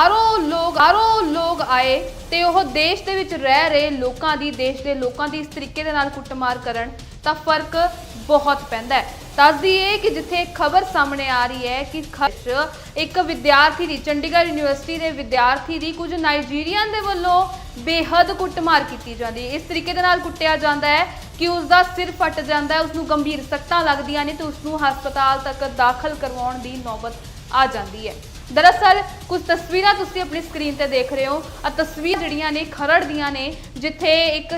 ਬਾਹਰੋਂ ਲੋਕ ਬਾਹਰੋਂ ਲੋਕ ਆਏ ਤੇ ਉਹ ਦੇਸ਼ ਦੇ ਵਿੱਚ ਰਹਿ ਰਹੇ ਲੋਕਾਂ ਦੀ, ਦੇਸ਼ ਦੇ ਲੋਕਾਂ ਦੀ ਇਸ ਤਰੀਕੇ ਦੇ ਨਾਲ ਕੁੱਟਮਾਰ ਕਰਨ ਤਾਂ ਫ਼ਰਕ ਬਹੁਤ ਪੈਂਦਾ ਹੈ। ਦੱਸਦੀ ਹੈ ਕਿ ਜਿੱਥੇ ਖਬਰ ਸਾਹਮਣੇ ਆ ਰਹੀ ਹੈ ਕਿ ਇੱਕ ਵਿਦਿਆਰਥੀ ਦੀ, ਚੰਡੀਗੜ੍ਹ ਯੂਨੀਵਰਸਿਟੀ ਦੇ ਵਿਦਿਆਰਥੀ ਦੀ ਕੁਝ ਨਾਈਜੀਰੀਅਨ ਦੇ ਵੱਲੋਂ ਬੇਹੱਦ ਕੁੱਟਮਾਰ ਕੀਤੀ ਜਾਂਦੀ ਹੈ। ਇਸ ਤਰੀਕੇ ਦੇ ਨਾਲ ਕੁੱਟਿਆ ਜਾਂਦਾ ਹੈ ਕਿ ਉਸ ਦਾ ਸਿਰ ਫਟ ਜਾਂਦਾ ਹੈ ਉਸ ਨੂੰ ਗੰਭੀਰ ਸੱਟਾਂ ਲੱਗਦੀਆਂ ਨੇ ਤੇ ਉਸ ਨੂੰ ਹਸਪਤਾਲ ਤੱਕ ਦਾਖਲ ਕਰਵਾਉਣ ਦੀ ਨੌਬਤ ਆ ਜਾਂਦੀ ਹੈ। ਦਰਅਸਲ, ਕੁਝ ਤਸਵੀਰਾਂ ਤੁਸੀਂ ਆਪਣੀ ਸਕਰੀਨ ਤੇ ਦੇਖ ਰਹੇ ਹੋ। ਆ ਤਸਵੀਰ ਜਿਹੜੀਆਂ ਨੇ, ਖਰੜ ਦੀਆਂ ਨੇ, ਜਿੱਥੇ ਇੱਕ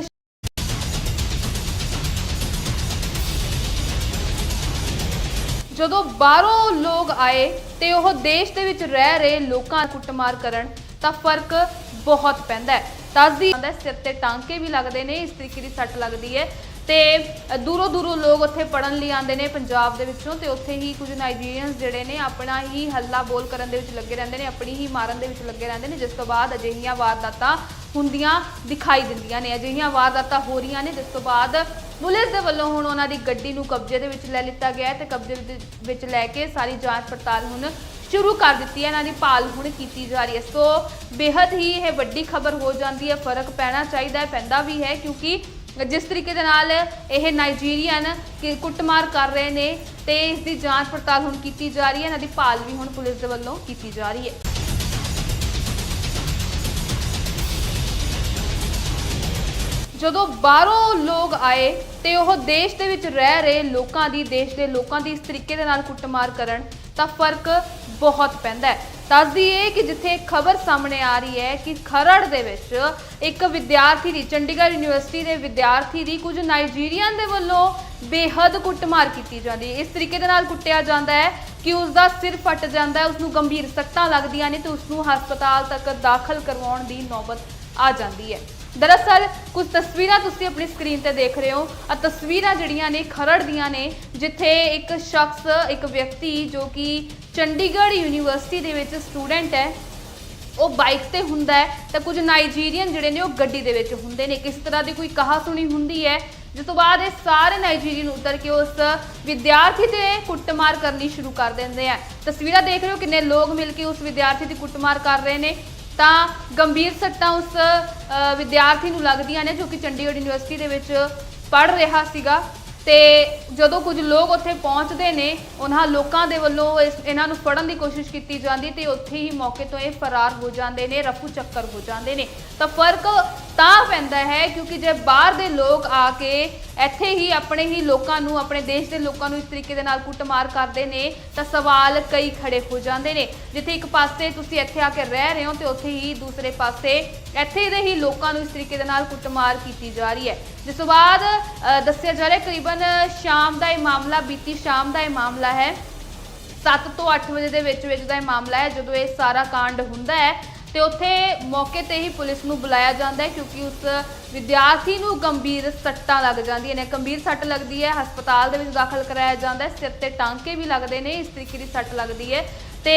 ਜਦੋਂ ਬਾਹਰੋਂ ਲੋਕ ਆਏ ਤੇ ਉਹ ਦੇਸ਼ ਦੇ ਵਿੱਚ ਰਹਿ ਰਹੇ ਲੋਕਾਂ ਕੁੱਟਮਾਰ ਕਰਨ, ਤਾਂ ਫ਼ਰਕ ਬਹੁਤ ਪੈਂਦਾ ਹੈ। ਦੱਸਦੀ ਸਿਰ ਤੇ ਟਾਂਕੇ ਵੀ ਲੱਗਦੇ ਨੇ, ਇਸ ਤਰੀਕੇ ਦੀ ਸੱਟ ਲੱਗਦੀ ਹੈ। ਤੇ ਦੂਰੋਂ ਦੂਰੋਂ ਲੋਕ ਉੱਥੇ ਪੜਨ ਲਈ ਆਉਂਦੇ ਨੇ ਪੰਜਾਬ ਦੇ ਵਿੱਚੋਂ ਤੇ ਉੱਥੇ ਹੀ ਕੁਝ ਨਾਈਜੀਰੀਅਨਸ ਜਿਹੜੇ ਨੇ ਆਪਣਾ ਹੀ ਹੱਲਾ ਬੋਲ ਕਰਨ ਦੇ ਵਿੱਚ ਲੱਗੇ ਰਹਿੰਦੇ ਨੇ, ਆਪਣੀ ਹੀ ਮਾਰਨ ਦੇ ਵਿੱਚ ਲੱਗੇ ਰਹਿੰਦੇ ਨੇ, ਜਿਸ ਤੋਂ ਬਾਅਦ ਅਜਿਹੀਆਂ ਵਾਰਦਾਤਾਂ ਹੁੰਦੀਆਂ ਦਿਖਾਈ ਦਿੰਦੀਆਂ ਨੇ, ਅਜਿਹੀਆਂ ਵਾਰਦਾਤਾਂ ਹੋ ਰਹੀਆਂ ਨੇ, ਜਿਸ ਤੋਂ ਬਾਅਦ ਪੁਲਿਸ ਦੇ ਵੱਲੋਂ ਹੁਣ ਉਹਨਾਂ ਦੀ ਗੱਡੀ ਨੂੰ ਕਬਜ਼ੇ ਦੇ ਵਿੱਚ ਲੈ ਲਿੱਤਾ ਗਿਆ ਹੈ ਤੇ ਕਬਜ਼ੇ ਦੇ ਵਿੱਚ ਲੈ ਕੇ ਸਾਰੀ ਜਾਂਚ ਪੜਤਾਲ ਹੁਣ ਸ਼ੁਰੂ ਕਰ ਦਿੱਤੀ ਹੈ, ਇਹਨਾਂ ਦੀ ਭਾਲ ਹੁਣ ਕੀਤੀ ਜਾ ਰਹੀ ਹੈ। ਸੋ ਬੇहद ਹੀ ਇਹ ਵੱਡੀ ਖਬਰ ਹੋ ਜਾਂਦੀ ਹੈ, ਫ਼ਰਕ ਪੈਣਾ ਚਾਹੀਦਾ ਹੈ, ਪੈਂਦਾ ਵੀ ਹੈ ਕਿਉਂਕਿ ਜਿਸ ਤਰੀਕੇ ਦੇ ਨਾਲ ਇਹ ਨਾਈਜੀਰੀਅਨ ਕਿ ਕੁੱਟਮਾਰ ਕਰ ਰਹੇ ਨੇ ਤੇ ਇਸ ਦੀ ਜਾਂਚ ਪੜਤਾਲ ਹੁਣ ਕੀਤੀ ਜਾ ਰਹੀ ਹੈ, ਇਹਨਾਂ ਦੀ ਭਾਲ ਵੀ ਹੁਣ ਪੁਲਿਸ ਦੇ ਵੱਲੋਂ ਕੀਤੀ ਜਾ ਰਹੀ ਹੈ। ਜਦੋਂ ਬਾਹਰੋਂ ਲੋਕ ਆਏ ਤੇ ਉਹ ਦੇਸ਼ ਦੇ ਵਿੱਚ ਰਹਿ ਰਹੇ ਲੋਕਾਂ ਦੀ, ਦੇਸ਼ ਦੇ ਲੋਕਾਂ ਦੀ ਇਸ ਤਰੀਕੇ ਦੇ ਨਾਲ ਕੁੱਟਮਾਰ ਕਰਨ ਤਾਂ ਫ਼ਰਕ ਬਹੁਤ ਪੈਂਦਾ ਹੈ। ਦੱਸਦੀ ਹੈ ਕਿ ਜਿੱਥੇ ਖਬਰ ਸਾਹਮਣੇ ਆ ਰਹੀ ਹੈ ਕਿ ਖਰੜ ਦੇ ਵਿੱਚ ਇੱਕ ਵਿਦਿਆਰਥੀ ਦੀ, ਚੰਡੀਗੜ੍ਹ ਯੂਨੀਵਰਸਿਟੀ ਦੇ ਵਿਦਿਆਰਥੀ ਦੀ ਕੁਝ ਨਾਈਜੀਰੀਅਨ ਦੇ ਵੱਲੋਂ ਬੇਹੱਦ ਕੁੱਟਮਾਰ ਕੀਤੀ ਜਾਂਦੀ ਹੈ। ਇਸ ਤਰੀਕੇ ਦੇ ਨਾਲ ਕੁੱਟਿਆ ਜਾਂਦਾ ਹੈ ਕਿ ਉਸ ਦਾ ਸਿਰ ਫਟ ਜਾਂਦਾ ਹੈ ਉਸ ਨੂੰ ਗੰਭੀਰ ਸੱਟਾਂ ਲੱਗਦੀਆਂ ਨੇ ਤੇ ਉਸ ਨੂੰ ਹਸਪਤਾਲ ਤੱਕ ਦਾਖਲ ਕਰਵਾਉਣ ਦੀ ਨੌਬਤ ਆ ਜਾਂਦੀ ਹੈ। ਦਰਅਸਲ, ਕੁਝ ਤਸਵੀਰਾਂ ਤੁਸੀਂ ਆਪਣੀ ਸਕਰੀਨ ਤੇ ਦੇਖ ਰਹੇ ਹੋ। ਆ ਤਸਵੀਰਾਂ ਜਿਹੜੀਆਂ ਨੇ ਖਰੜ ਦੀਆਂ ਨੇ, ਜਿੱਥੇ ਇੱਕ ਸ਼ਖਸ, ਇੱਕ ਵਿਅਕਤੀ ਜੋ ਕਿ ਚੰਡੀਗੜ੍ਹ ਯੂਨੀਵਰਸਿਟੀ ਦੇ ਵਿੱਚ ਸਟੂਡੈਂਟ ਹੈ, ਉਹ ਬਾਈਕ ਤੇ ਹੁੰਦਾ ਹੈ, ਤਾਂ ਕੁਝ ਨਾਈਜੀਰੀਅਨ ਜਿਹੜੇ ਨੇ ਉਹ ਗੱਡੀ ਦੇ ਵਿੱਚ ਹੁੰਦੇ ਨੇ। ਕਿਸ ਤਰ੍ਹਾਂ ਦੀ ਕੋਈ ਕਹਾ ਸੁਣੀ ਹੁੰਦੀ ਹੈ? ਜਿਸ ਤੋਂ ਬਾਅਦ ਇਹ ਸਾਰੇ ਨਾਈਜੀਰੀਅਨ ਉਤਰ ਕੇ ਉਸ ਵਿਦਿਆਰਥੀ ਤੇ ਕੁੱਟਮਾਰ ਕਰਨੀ ਸ਼ੁਰੂ ਕਰ ਦਿੰਦੇ ਆ। ਤਸਵੀਰਾਂ ਦੇਖ ਰਹੇ ਹੋ ਕਿੰਨੇ ਲੋਕ ਮਿਲ ਕੇ ਉਸ ਵਿਦਿਆਰਥੀ ਦੀ ਕੁੱਟਮਾਰ ਕਰ ਰਹੇ ਨੇ। ਤਾਂ ਗੰਭੀਰ ਸੱਟਾਂ ਉਸ ਵਿਦਿਆਰਥੀ ਨੂੰ ਲੱਗਦੀਆਂ ਨੇ ਜੋ ਕਿ ਚੰਡੀਗੜ੍ਹ ਯੂਨੀਵਰਸਿਟੀ ਦੇ ਵਿੱਚ ਪੜ ਰਿਹਾ ਸੀਗਾ। ਤੇ ਜਦੋਂ ਕੁਝ ਲੋਕ ਉੱਥੇ ਪਹੁੰਚਦੇ ਨੇ, ਉਹਨਾਂ ਲੋਕਾਂ ਦੇ ਵੱਲੋਂ ਇਸ, ਇਹਨਾਂ ਨੂੰ ਫੜਨ ਦੀ ਕੋਸ਼ਿਸ਼ ਕੀਤੀ ਜਾਂਦੀ ਤੇ ਉੱਥੇ ਹੀ ਮੌਕੇ ਤੋਂ ਇਹ ਫਰਾਰ ਹੋ ਜਾਂਦੇ ਨੇ, ਰਫੂ ਚੱਕਰ ਹੋ ਜਾਂਦੇ ਨੇ। ਤਾਂ ਫ਼ਰਕ ਤਾਂ ਪੈਂਦਾ ਹੈ ਕਿਉਂਕਿ ਜੇ ਬਾਹਰ ਦੇ ਲੋਕ ਆ ਕੇ ਇੱਥੇ ਹੀ ਆਪਣੇ ਹੀ ਲੋਕਾਂ ਨੂੰ, ਆਪਣੇ ਦੇਸ਼ ਦੇ ਲੋਕਾਂ ਨੂੰ ਇਸ ਤਰੀਕੇ ਦੇ ਨਾਲ ਕੁੱਟਮਾਰ ਕਰਦੇ ਨੇ, ਤਾਂ ਸਵਾਲ ਕਈ ਖੜੇ ਹੋ ਜਾਂਦੇ ਨੇ। ਜਿੱਥੇ ਇੱਕ ਪਾਸੇ ਤੁਸੀਂ ਇੱਥੇ ਆ ਕੇ ਰਹਿ ਰਹੇ ਹੋ ਤੇ ਉੱਥੇ ਹੀ ਦੂਸਰੇ ਪਾਸੇ ਇੱਥੇ ਦੇ ਹੀ ਲੋਕਾਂ ਨੂੰ ਇਸ ਤਰੀਕੇ ਦੇ ਨਾਲ ਕੁੱਟਮਾਰ ਕੀਤੀ ਜਾ ਰਹੀ ਹੈ। ਜਿਸ ਤੋਂ ਬਾਅਦ ਦੱਸਿਆ ਜਾ ਰਿਹਾ ਕਰੀਬਨ ਸ਼ਾਮ ਦਾ ਇਹ ਮਾਮਲਾ, ਬੀਤੀ ਸ਼ਾਮ ਦਾ ਇਹ ਮਾਮਲਾ ਹੈ। 7 ਤੋਂ 8 ਵਜੇ ਦੇ ਵਿੱਚ ਵਿੱਚ ਦਾ ਇਹ ਮਾਮਲਾ ਹੈ, ਜਦੋਂ ਇਹ ਸਾਰਾ ਕਾਂਡ ਹੁੰਦਾ ਹੈ ਤੇ ਉੱਥੇ ਮੌਕੇ ਤੇ ਹੀ ਪੁਲਿਸ ਨੂੰ ਬੁਲਾਇਆ ਜਾਂਦਾ ਹੈ ਕਿਉਂਕਿ ਉਸ ਵਿਦਿਆਰਥੀ ਨੂੰ ਗੰਭੀਰ ਸੱਟਾਂ ਲੱਗ ਜਾਂਦੀਆਂ ਨੇ। ਗੰਭੀਰ ਸੱਟ ਲੱਗਦੀ ਹੈ, ਹਸਪਤਾਲ ਦੇ ਵਿੱਚ ਦਾਖਲ ਕਰਾਇਆ ਜਾਂਦਾ ਹੈ। ਸਿਰ ਤੇ ਟਾਂਕੇ ਵੀ ਲੱਗਦੇ ਨੇ, ਇਸ ਤਰੀਕੇ ਦੀ ਸੱਟ ਲੱਗਦੀ ਹੈ। ਤੇ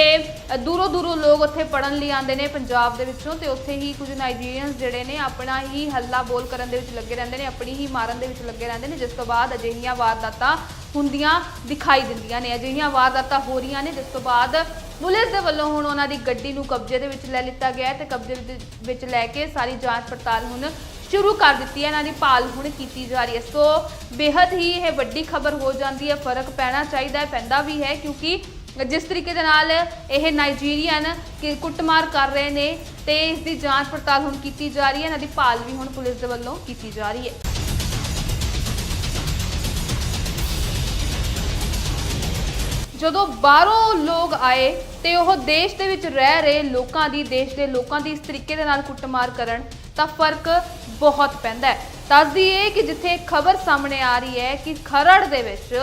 ਦੂਰੋਂ ਦੂਰੋਂ ਲੋਕ ਉੱਥੇ ਪੜਨ ਲਈ ਆਉਂਦੇ ਨੇ ਪੰਜਾਬ ਦੇ ਵਿੱਚੋਂ ਤੇ ਉੱਥੇ ਹੀ ਕੁਝ ਨਾਈਜੀਰੀਅਨਸ ਜਿਹੜੇ ਨੇ ਆਪਣਾ ਹੀ ਹੱਲਾ ਬੋਲ ਕਰਨ ਦੇ ਵਿੱਚ ਲੱਗੇ ਰਹਿੰਦੇ ਨੇ, ਆਪਣੀ ਹੀ ਮਾਰਨ ਦੇ ਵਿੱਚ ਲੱਗੇ ਰਹਿੰਦੇ ਨੇ। ਜਿਸ ਤੋਂ ਬਾਅਦ ਅਜਿਹੀਆਂ ਵਾਰਦਾਤਾਂ ਹੁੰਦੀਆਂ ਦਿਖਾਈ ਦਿੰਦੀਆਂ ਨੇ। ਅਜਿਹੀਆਂ ਵਾਰਦਾਤਾਂ ਹੋ ਰਹੀਆਂ ਨੇ, ਜਿਸ ਤੋਂ ਬਾਅਦ ਪੁਲਿਸ ਦੇ ਵੱਲੋਂ ਹੁਣ ਉਹਨਾਂ ਦੀ ਗੱਡੀ ਨੂੰ ਕਬਜ਼ੇ ਦੇ ਵਿੱਚ ਲੈ ਲਿੱਤਾ ਗਿਆ ਹੈ ਤੇ ਕਬਜ਼ੇ ਦੇ ਵਿੱਚ ਲੈ ਕੇ ਸਾਰੀ ਜਾਂਚ ਪੜਤਾਲ ਹੁਣ ਸ਼ੁਰੂ ਕਰ ਦਿੱਤੀ ਹੈ। ਇਹਨਾਂ ਦੀ ਭਾਲ ਹੁਣ ਕੀਤੀ ਜਾ ਰਹੀ ਹੈ। ਸੋ ਬੇहद ਹੀ ਇਹ ਵੱਡੀ ਖਬਰ ਹੋ ਜਾਂਦੀ ਹੈ। ਫ਼ਰਕ ਪੈਣਾ ਚਾਹੀਦਾ ਹੈ, ਪੈਂਦਾ ਵੀ ਹੈ ਕਿਉਂਕਿ ਜਿਸ ਤਰੀਕੇ ਦੇ ਨਾਲ ਇਹ ਨਾਈਜੀਰੀਅਨ ਕਿ ਕੁੱਟਮਾਰ ਕਰ ਰਹੇ ਨੇ ਤੇ ਇਸ ਦੀ ਜਾਂਚ ਪੜਤਾਲ ਹੁਣ ਕੀਤੀ ਜਾ ਰਹੀ ਹੈ। ਇਹਨਾਂ ਦੀ ਭਾਲ ਵੀ ਹੁਣ ਪੁਲਿਸ ਦੇ ਵੱਲੋਂ ਕੀਤੀ ਜਾ ਰਹੀ ਹੈ। ਜਦੋਂ ਬਾਹਰੋਂ ਲੋਕ ਆਏ ਤੇ ਉਹ ਦੇਸ਼ ਦੇ ਵਿੱਚ ਰਹਿ ਰਹੇ ਲੋਕਾਂ ਦੀ, ਦੇਸ਼ ਦੇ ਲੋਕਾਂ ਦੀ ਇਸ ਤਰੀਕੇ ਦੇ ਨਾਲ ਕੁੱਟਮਾਰ ਕਰਨ ਤਾਂ ਫ਼ਰਕ ਬਹੁਤ ਪੈਂਦਾ ਹੈ। ਦੱਸਦੀ ਹੈ ਕਿ ਜਿੱਥੇ ਖਬਰ ਸਾਹਮਣੇ ਆ ਰਹੀ ਹੈ ਕਿ ਖਰੜ ਦੇ ਵਿੱਚ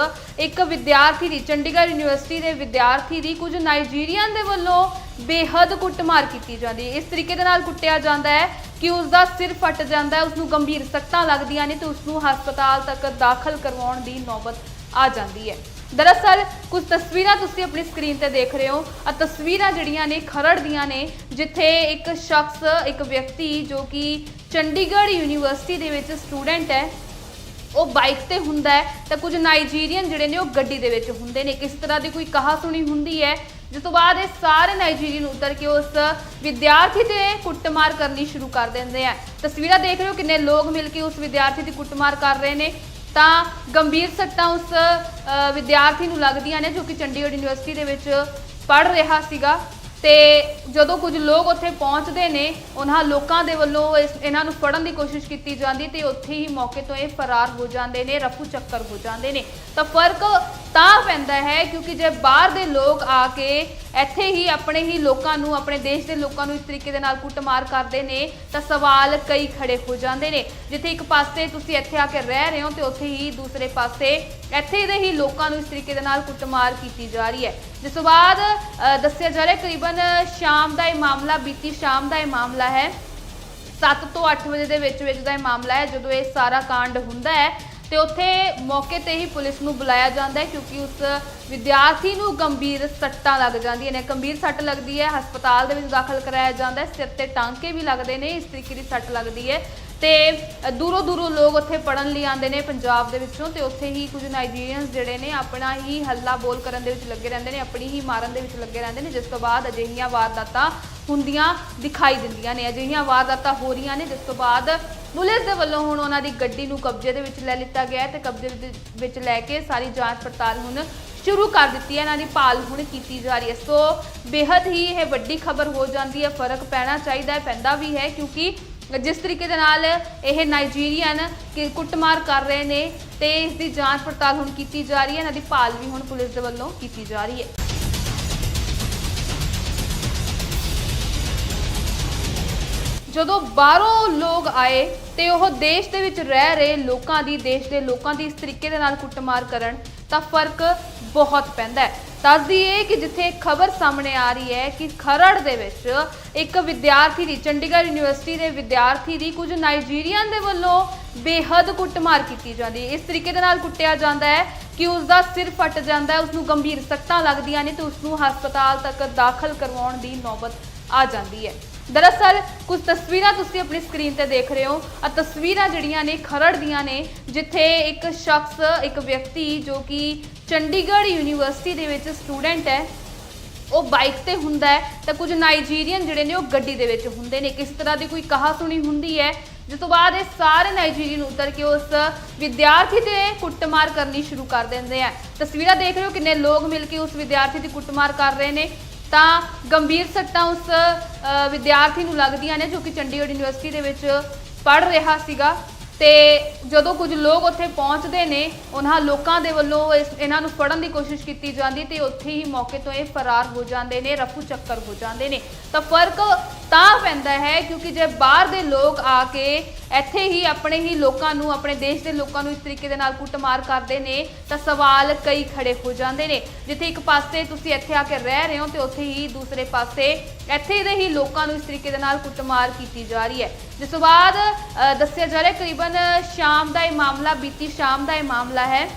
ਇੱਕ ਵਿਦਿਆਰਥੀ ਦੀ, ਚੰਡੀਗੜ੍ਹ ਯੂਨੀਵਰਸਿਟੀ ਦੇ ਵਿਦਿਆਰਥੀ ਦੀ ਕੁਝ ਨਾਈਜੀਰੀਅਨ ਦੇ ਵੱਲੋਂ ਬੇਹੱਦ ਕੁੱਟਮਾਰ ਕੀਤੀ ਜਾਂਦੀ ਹੈ। ਇਸ ਤਰੀਕੇ ਦੇ ਨਾਲ ਕੁੱਟਿਆ ਜਾਂਦਾ ਹੈ ਕਿ ਉਸ ਦਾ ਸਿਰ ਫਟ ਜਾਂਦਾ ਹੈ ਉਸ ਨੂੰ ਗੰਭੀਰ ਸੱਟਾਂ ਲੱਗਦੀਆਂ ਨੇ ਤੇ ਉਸ ਨੂੰ ਹਸਪਤਾਲ ਤੱਕ ਦਾਖਲ ਕਰਵਾਉਣ ਦੀ ਨੌਬਤ ਆ ਜਾਂਦੀ ਹੈ। ਦਰਅਸਲ, ਕੁਝ ਤਸਵੀਰਾਂ ਤੁਸੀਂ ਆਪਣੀ ਸਕਰੀਨ ਤੇ ਦੇਖ ਰਹੇ ਹੋ। ਆ ਤਸਵੀਰਾਂ ਜਿਹੜੀਆਂ ਨੇ, ਖਰੜ ਦੀਆਂ ਨੇ, ਜਿੱਥੇ ਇੱਕ ਸ਼ਖਸ, ਇੱਕ ਵਿਅਕਤੀ ਜੋ ਕਿ ਚੰਡੀਗੜ੍ਹ ਯੂਨੀਵਰਸਿਟੀ ਦੇ ਵਿੱਚ ਸਟੂਡੈਂਟ ਹੈ, ਉਹ ਬਾਈਕ ਤੇ ਹੁੰਦਾ ਹੈ ਤਾਂ ਕੁਝ ਨਾਈਜੀਰੀਅਨ ਜਿਹੜੇ ਨੇ ਉਹ ਗੱਡੀ ਦੇ ਵਿੱਚ ਹੁੰਦੇ ਨੇ। ਕਿਸ ਤਰ੍ਹਾਂ ਦੀ ਕੋਈ ਕਹਾ ਸੁਣੀ ਹੁੰਦੀ ਹੈ? ਜਿਸ ਤੋਂ ਬਾਅਦ ਇਹ ਸਾਰੇ ਨਾਈਜੀਰੀਅਨ ਉਤਰ ਕੇ ਉਸ ਵਿਦਿਆਰਥੀ ਤੇ ਕੁੱਟਮਾਰ ਕਰਨੀ ਸ਼ੁਰੂ ਕਰ ਦਿੰਦੇ ਆ। ਤਸਵੀਰਾਂ ਦੇਖ ਰਹੇ ਹੋ ਕਿੰਨੇ ਲੋਕ ਮਿਲ ਕੇ ਉਸ ਵਿਦਿਆਰਥੀ ਦੀ ਕੁੱਟਮਾਰ ਕਰ ਰਹੇ ਨੇ। ਤਾਂ ਗੰਭੀਰ ਸੱਟਾਂ ਉਸ ਵਿਦਿਆਰਥੀ ਨੂੰ ਲੱਗਦੀਆਂ ਨੇ ਜੋ ਕਿ ਚੰਡੀਗੜ੍ਹ ਯੂਨੀਵਰਸਿਟੀ ਦੇ ਵਿੱਚ ਪੜ ਰਿਹਾ ਸੀਗਾ। ਤੇ ਜਦੋਂ ਕੁਝ ਲੋਕ ਉੱਥੇ ਪਹੁੰਚਦੇ ਨੇ, ਉਹਨਾਂ ਲੋਕਾਂ ਦੇ ਵੱਲੋਂ ਇਸ- ਇਹਨਾਂ ਨੂੰ ਫੜਨ ਦੀ ਕੋਸ਼ਿਸ਼ ਕੀਤੀ ਜਾਂਦੀ ਤੇ ਉੱਥੇ ਹੀ ਮੌਕੇ ਤੋਂ ਇਹ ਫਰਾਰ ਹੋ ਜਾਂਦੇ ਨੇ, ਰਫੂ ਚੱਕਰ ਹੋ ਜਾਂਦੇ ਨੇ। ਤਾਂ ਫ਼ਰਕ ਤਾਂ ਪੈਂਦਾ ਹੈ ਕਿਉਂਕਿ ਜੇ ਬਾਹਰ ਦੇ ਲੋਕ ਆ ਕੇ ਇੱਥੇ ਹੀ ਆਪਣੇ ਹੀ ਲੋਕਾਂ ਨੂੰ, ਆਪਣੇ ਦੇਸ਼ ਦੇ ਲੋਕਾਂ ਨੂੰ ਇਸ ਤਰੀਕੇ ਦੇ ਨਾਲ ਕੁੱਟਮਾਰ ਕਰਦੇ ਨੇ, ਤਾਂ ਸਵਾਲ ਕਈ ਖੜੇ ਹੋ ਜਾਂਦੇ ਨੇ। ਜਿੱਥੇ ਇੱਕ ਪਾਸੇ ਤੁਸੀਂ ਇੱਥੇ ਆ ਕੇ ਰਹਿ ਰਹੇ ਹੋ ਤੇ ਉੱਥੇ ਹੀ ਦੂਸਰੇ ਪਾਸੇ ਇੱਥੇ ਦੇ ਹੀ ਲੋਕਾਂ ਨੂੰ ਇਸ ਤਰੀਕੇ ਦੇ ਨਾਲ ਕੁੱਟਮਾਰ ਕੀਤੀ ਜਾ ਰਹੀ ਹੈ। ਜਿਸ ਤੋਂ ਬਾਅਦ ਦੱਸਿਆ ਜਾ ਰਿਹਾ ਕਰੀਬਨ ਸ਼ਾਮ ਦਾ ਇਹ ਮਾਮਲਾ, ਬੀਤੀ ਸ਼ਾਮ ਦਾ ਇਹ ਮਾਮਲਾ ਹੈ। 7 ਤੋਂ 8 ਵਜੇ ਦੇ ਵਿੱਚ ਵਿੱਚ ਦਾ ਇਹ ਮਾਮਲਾ ਹੈ, ਜਦੋਂ ਇਹ ਸਾਰਾ ਕਾਂਡ ਹੁੰਦਾ ਹੈ ਤੇ ਉੱਥੇ ਮੌਕੇ ਤੇ ਹੀ ਪੁਲਿਸ ਨੂੰ ਬੁਲਾਇਆ ਜਾਂਦਾ ਹੈ, ਕਿਉਂਕਿ ਉਸ ਵਿਦਿਆਰਥੀ ਨੂੰ ਗੰਭੀਰ ਸੱਟਾਂ ਲੱਗ ਜਾਂਦੀਆਂ ਨੇ। ਗੰਭੀਰ ਸੱਟ ਲੱਗਦੀ ਹੈ, ਹਸਪਤਾਲ ਦੇ ਵਿੱਚ ਦਾਖਲ ਕਰਾਇਆ ਜਾਂਦਾ ਹੈ, ਸਿਰ ਤੇ ਟਾਂਕੇ ਵੀ ਲੱਗਦੇ ਨੇ, ਇਸ ਤਰੀਕੇ ਦੀ ਸੱਟ ਲੱਗਦੀ ਹੈ। ਤੇ ਦੂਰੋਂ ਦੂਰੋਂ ਲੋਕ ਉੱਥੇ ਪੜਨ ਲਈ ਆਉਂਦੇ ਨੇ ਪੰਜਾਬ ਦੇ ਵਿੱਚੋਂ ਤੇ ਉੱਥੇ ਹੀ ਕੁਝ ਨਾਈਜੀਰੀਅਨਸ ਜਿਹੜੇ ਨੇ ਆਪਣਾ ਹੀ ਹੱਲਾ ਬੋਲ ਕਰਨ ਦੇ ਵਿੱਚ ਲੱਗੇ ਰਹਿੰਦੇ ਨੇ, ਆਪਣੀ ਹੀ ਮਾਰਨ ਦੇ ਵਿੱਚ ਲੱਗੇ ਰਹਿੰਦੇ ਨੇ, ਜਿਸ ਤੋਂ ਬਾਅਦ ਅਜਿਹੀਆਂ ਵਾਰਦਾਤਾਂ ਹੁੰਦੀਆਂ ਦਿਖਾਈ ਦਿੰਦੀਆਂ ਨੇ, ਅਜਿਹੀਆਂ ਵਾਰਦਾਤਾਂ ਹੋ ਰਹੀਆਂ ਨੇ, ਜਿਸ ਤੋਂ ਬਾਅਦ ਪੁਲਿਸ ਦੇ ਵੱਲੋਂ ਹੁਣ ਉਹਨਾਂ ਦੀ ਗੱਡੀ ਨੂੰ ਕਬਜ਼ੇ ਦੇ ਵਿੱਚ ਲੈ ਲਿੱਤਾ ਗਿਆ ਹੈ ਤੇ ਕਬਜ਼ੇ ਦੇ ਵਿੱਚ ਲੈ ਕੇ ਸਾਰੀ ਜਾਂਚ ਪੜਤਾਲ ਹੁਣ ਸ਼ੁਰੂ ਕਰ ਦਿੱਤੀ ਹੈ, ਇਹਨਾਂ ਦੀ ਭਾਲ ਹੁਣ ਕੀਤੀ ਜਾ ਰਹੀ ਹੈ। ਸੋ ਬੇहद ਹੀ ਇਹ ਵੱਡੀ ਖਬਰ ਹੋ ਜਾਂਦੀ ਹੈ, ਫ਼ਰਕ ਪੈਣਾ ਚਾਹੀਦਾ ਹੈ, ਪੈਂਦਾ ਵੀ ਹੈ ਕਿਉਂਕਿ ਜਿਸ ਤਰੀਕੇ ਦੇ ਨਾਲ ਇਹ ਨਾਈਜੀਰੀਅਨ ਕਿ ਕੁੱਟਮਾਰ ਕਰ ਰਹੇ ਨੇ ਤੇ ਇਸ ਦੀ ਜਾਂਚ ਪੜਤਾਲ ਹੁਣ ਕੀਤੀ ਜਾ ਰਹੀ ਹੈ, ਇਹਨਾਂ ਦੀ ਭਾਲ ਵੀ ਹੁਣ ਪੁਲਿਸ ਦੇ ਵੱਲੋਂ ਕੀਤੀ ਜਾ ਰਹੀ ਹੈ। ਜਦੋਂ ਬਾਹਰੋਂ ਲੋਕ ਆਏ ਤੇ ਉਹ ਦੇਸ਼ ਦੇ ਵਿੱਚ ਰਹਿ ਰਹੇ ਲੋਕਾਂ ਦੀ, ਦੇਸ਼ ਦੇ ਲੋਕਾਂ ਦੀ ਇਸ ਤਰੀਕੇ ਦੇ ਨਾਲ ਕੁੱਟਮਾਰ ਕਰਨ ਤਾਂ ਫ਼ਰਕ ਬਹੁਤ ਪੈਂਦਾ ਹੈ। ਦੱਸਦੀ ਇਹ ਕਿ ਜਿੱਥੇ ਖਬਰ ਸਾਹਮਣੇ ਆ ਰਹੀ ਹੈ ਕਿ ਖਰੜ ਦੇ ਵਿੱਚ ਇੱਕ ਵਿਦਿਆਰਥੀ ਦੀ, ਚੰਡੀਗੜ੍ਹ ਯੂਨੀਵਰਸਿਟੀ ਦੇ ਵਿਦਿਆਰਥੀ ਦੀ ਕੁਝ ਨਾਈਜੀਰੀਅਨ ਦੇ ਵੱਲੋਂ ਬੇਹੱਦ ਕੁੱਟਮਾਰ ਕੀਤੀ ਜਾਂਦੀ ਹੈ। ਇਸ ਤਰੀਕੇ ਦੇ ਨਾਲ ਕੁੱਟਿਆ ਜਾਂਦਾ ਹੈ ਕਿ ਉਸ ਦਾ ਸਿਰ ਫਟ ਜਾਂਦਾ ਹੈ ਉਸ ਨੂੰ ਗੰਭੀਰ ਸੱਟਾਂ ਲੱਗਦੀਆਂ ਨੇ ਤੇ ਉਸ ਨੂੰ ਹਸਪਤਾਲ ਤੱਕ ਦਾਖਲ ਕਰਵਾਉਣ ਦੀ ਨੌਬਤ ਆ ਜਾਂਦੀ ਹੈ। ਦਰਅਸਲ, ਕੁਝ ਤਸਵੀਰਾਂ ਤੁਸੀਂ ਆਪਣੀ ਸਕਰੀਨ ਤੇ ਦੇਖ ਰਹੇ ਹੋ। ਆ ਤਸਵੀਰਾਂ ਜਿਹੜੀਆਂ ਨੇ ਖਰੜ ਦੀਆਂ ਨੇ, ਜਿੱਥੇ ਇੱਕ ਸ਼ਖਸ, ਇੱਕ ਵਿਅਕਤੀ ਜੋ ਕਿ ਚੰਡੀਗੜ੍ਹ ਯੂਨੀਵਰਸਿਟੀ ਦੇ ਵਿੱਚ ਸਟੂਡੈਂਟ ਹੈ, ਉਹ ਬਾਈਕ ਤੇ ਹੁੰਦਾ ਹੈ, ਤਾਂ ਕੁਝ ਨਾਈਜੀਰੀਅਨ ਜਿਹੜੇ ਨੇ ਉਹ ਗੱਡੀ ਦੇ ਵਿੱਚ ਹੁੰਦੇ ਨੇ। ਕਿਸ ਤਰ੍ਹਾਂ ਦੀ ਕੋਈ ਕਹਾ ਸੁਣੀ ਹੁੰਦੀ ਹੈ, ਜਿਸ ਤੋਂ ਬਾਅਦ ਇਹ ਸਾਰੇ ਨਾਈਜੀਰੀਅਨ ਉਤਰ ਕੇ ਉਸ ਵਿਦਿਆਰਥੀ ਤੇ ਕੁੱਟਮਾਰ ਕਰਨੀ ਸ਼ੁਰੂ ਕਰ ਦਿੰਦੇ ਆ। ਤਸਵੀਰਾਂ ਦੇਖ ਰਹੇ ਹੋ ਕਿੰਨੇ ਲੋਕ ਮਿਲ ਕੇ ਉਸ ਵਿਦਿਆਰਥੀ ਦੀ ਕੁੱਟਮਾਰ ਕਰ ਰਹੇ ਨੇ। ਤਾਂ ਗੰਭੀਰ ਸੱਟਾਂ ਉਸ ਵਿਦਿਆਰਥੀ ਨੂੰ ਲੱਗਦੀਆਂ ਨੇ, ਜੋ ਕਿ ਚੰਡੀਗੜ੍ਹ ਯੂਨੀਵਰਸਿਟੀ ਦੇ ਵਿੱਚ ਪੜ੍ਹ ਰਿਹਾ ਸੀਗਾ। ਤੇ ਜਦੋਂ ਕੁਝ ਲੋਕ ਉੱਥੇ ਪਹੁੰਚਦੇ ਨੇ, ਉਹਨਾਂ ਲੋਕਾਂ ਦੇ ਵੱਲੋਂ ਇਸ- ਇਹਨਾਂ ਨੂੰ ਫੜਨ ਦੀ ਕੋਸ਼ਿਸ਼ ਕੀਤੀ ਜਾਂਦੀ ਤੇ ਉੱਥੇ ਹੀ ਮੌਕੇ ਤੋਂ ਇਹ ਫਰਾਰ ਹੋ ਜਾਂਦੇ ਨੇ, ਰਫੂ ਚੱਕਰ ਹੋ ਜਾਂਦੇ ਨੇ। ਤਾਂ ਫ਼ਰਕ ਤਾਂ ਪੈਂਦਾ ਹੈ ਕਿਉਂਕਿ ਜੇ ਬਾਹਰ ਦੇ ਲੋਕ ਆ ਕੇ ਇੱਥੇ ਹੀ ਆਪਣੇ ਹੀ ਲੋਕਾਂ ਨੂੰ, ਆਪਣੇ ਦੇਸ਼ ਦੇ ਲੋਕਾਂ ਨੂੰ ਇਸ ਤਰੀਕੇ ਦੇ ਨਾਲ ਕੁੱਟਮਾਰ ਕਰਦੇ ਨੇ, ਤਾਂ ਸਵਾਲ ਕਈ ਖੜੇ ਹੋ ਜਾਂਦੇ ਨੇ। ਜਿੱਥੇ ਇੱਕ ਪਾਸੇ ਤੁਸੀਂ ਇੱਥੇ ਆ ਕੇ ਰਹਿ ਰਹੇ ਹੋ ਤੇ ਉੱਥੇ ਹੀ ਦੂਸਰੇ ਪਾਸੇ ਇੱਥੇ ਦੇ ਹੀ ਲੋਕਾਂ ਨੂੰ ਇਸ ਤਰੀਕੇ ਦੇ ਨਾਲ ਕੁੱਟਮਾਰ ਕੀਤੀ ਜਾ ਰਹੀ ਹੈ। ਜਿਸ ਤੋਂ ਬਾਅਦ ਦੱਸਿਆ ਜਾ ਰਿਹਾ, ਕਰੀਬਨ ਸ਼ਾਮ ਦਾ ਇਹ ਮਾਮਲਾ, ਬੀਤੀ ਸ਼ਾਮ ਦਾ ਇਹ ਮਾਮਲਾ ਹੈ।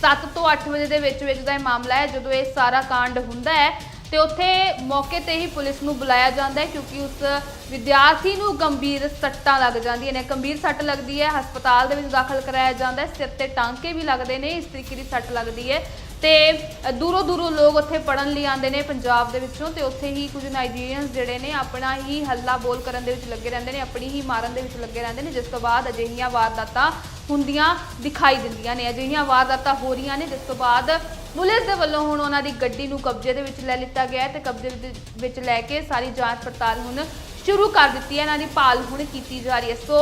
7 ਤੋਂ 8 ਵਜੇ ਦੇ ਵਿੱਚ ਵਿੱਚ ਦਾ ਇਹ ਮਾਮਲਾ ਹੈ, ਜਦੋਂ ਇਹ ਸਾਰਾ ਕਾਂਡ ਹੁੰਦਾ ਹੈ ਤੇ ਉੱਥੇ ਮੌਕੇ ਤੇ ਹੀ ਪੁਲਿਸ ਨੂੰ ਬੁਲਾਇਆ ਜਾਂਦਾ ਹੈ ਕਿਉਂਕਿ ਉਸ ਵਿਦਿਆਰਥੀ ਨੂੰ ਗੰਭੀਰ ਸੱਟਾਂ ਲੱਗ ਜਾਂਦੀਆਂ ਨੇ। ਗੰਭੀਰ ਸੱਟ ਲੱਗਦੀ ਹੈ, ਹਸਪਤਾਲ ਦੇ ਵਿੱਚ ਦਾਖਲ ਕਰਾਇਆ ਜਾਂਦਾ ਹੈ। ਸਿਰ ਤੇ ਟਾਂਕੇ ਵੀ ਲੱਗਦੇ ਨੇ, ਇਸ ਤਰੀਕੇ ਦੀ ਸੱਟ ਲੱਗਦੀ ਹੈ। ਤੇ ਦੂਰੋਂ ਦੂਰੋਂ ਲੋਕ ਉੱਥੇ ਪੜਨ ਲਈ ਆਉਂਦੇ ਨੇ ਪੰਜਾਬ ਦੇ ਵਿੱਚੋਂ ਤੇ ਉੱਥੇ ਹੀ ਕੁਝ ਨਾਈਜੀਰੀਅਨਸ ਜਿਹੜੇ ਨੇ ਆਪਣਾ ਹੀ ਹੱਲਾ ਬੋਲ ਕਰਨ ਦੇ ਵਿੱਚ ਲੱਗੇ ਰਹਿੰਦੇ ਨੇ, ਆਪਣੀ ਹੀ ਮਾਰਨ ਦੇ ਵਿੱਚ ਲੱਗੇ ਰਹਿੰਦੇ ਨੇ, ਜਿਸ ਤੋਂ ਬਾਅਦ ਅਜਿਹੀਆਂ ਵਾਰਦਾਤਾਂ ਹੁੰਦੀਆਂ ਦਿਖਾਈ ਦਿੰਦੀਆਂ ਨੇ। ਅਜਿਹੀਆਂ ਵਾਰਦਾਤਾਂ ਹੋ ਰਹੀਆਂ ਨੇ, ਜਿਸ ਤੋਂ ਬਾਅਦ ਪੁਲਿਸ ਦੇ ਵੱਲੋਂ ਹੁਣ ਉਹਨਾਂ ਦੀ ਗੱਡੀ ਨੂੰ ਕਬਜ਼ੇ ਦੇ ਵਿੱਚ ਲੈ ਲਿੱਤਾ ਗਿਆ ਹੈ ਤੇ ਕਬਜ਼ੇ ਦੇ ਵਿੱਚ ਲੈ ਕੇ ਸਾਰੀ ਜਾਂਚ ਪੜਤਾਲ ਹੁਣ ਸ਼ੁਰੂ ਕਰ ਦਿੱਤੀ ਹੈ। ਇਹਨਾਂ ਦੀ ਭਾਲ ਹੁਣ ਕੀਤੀ ਜਾ ਰਹੀ ਹੈ। ਸੋ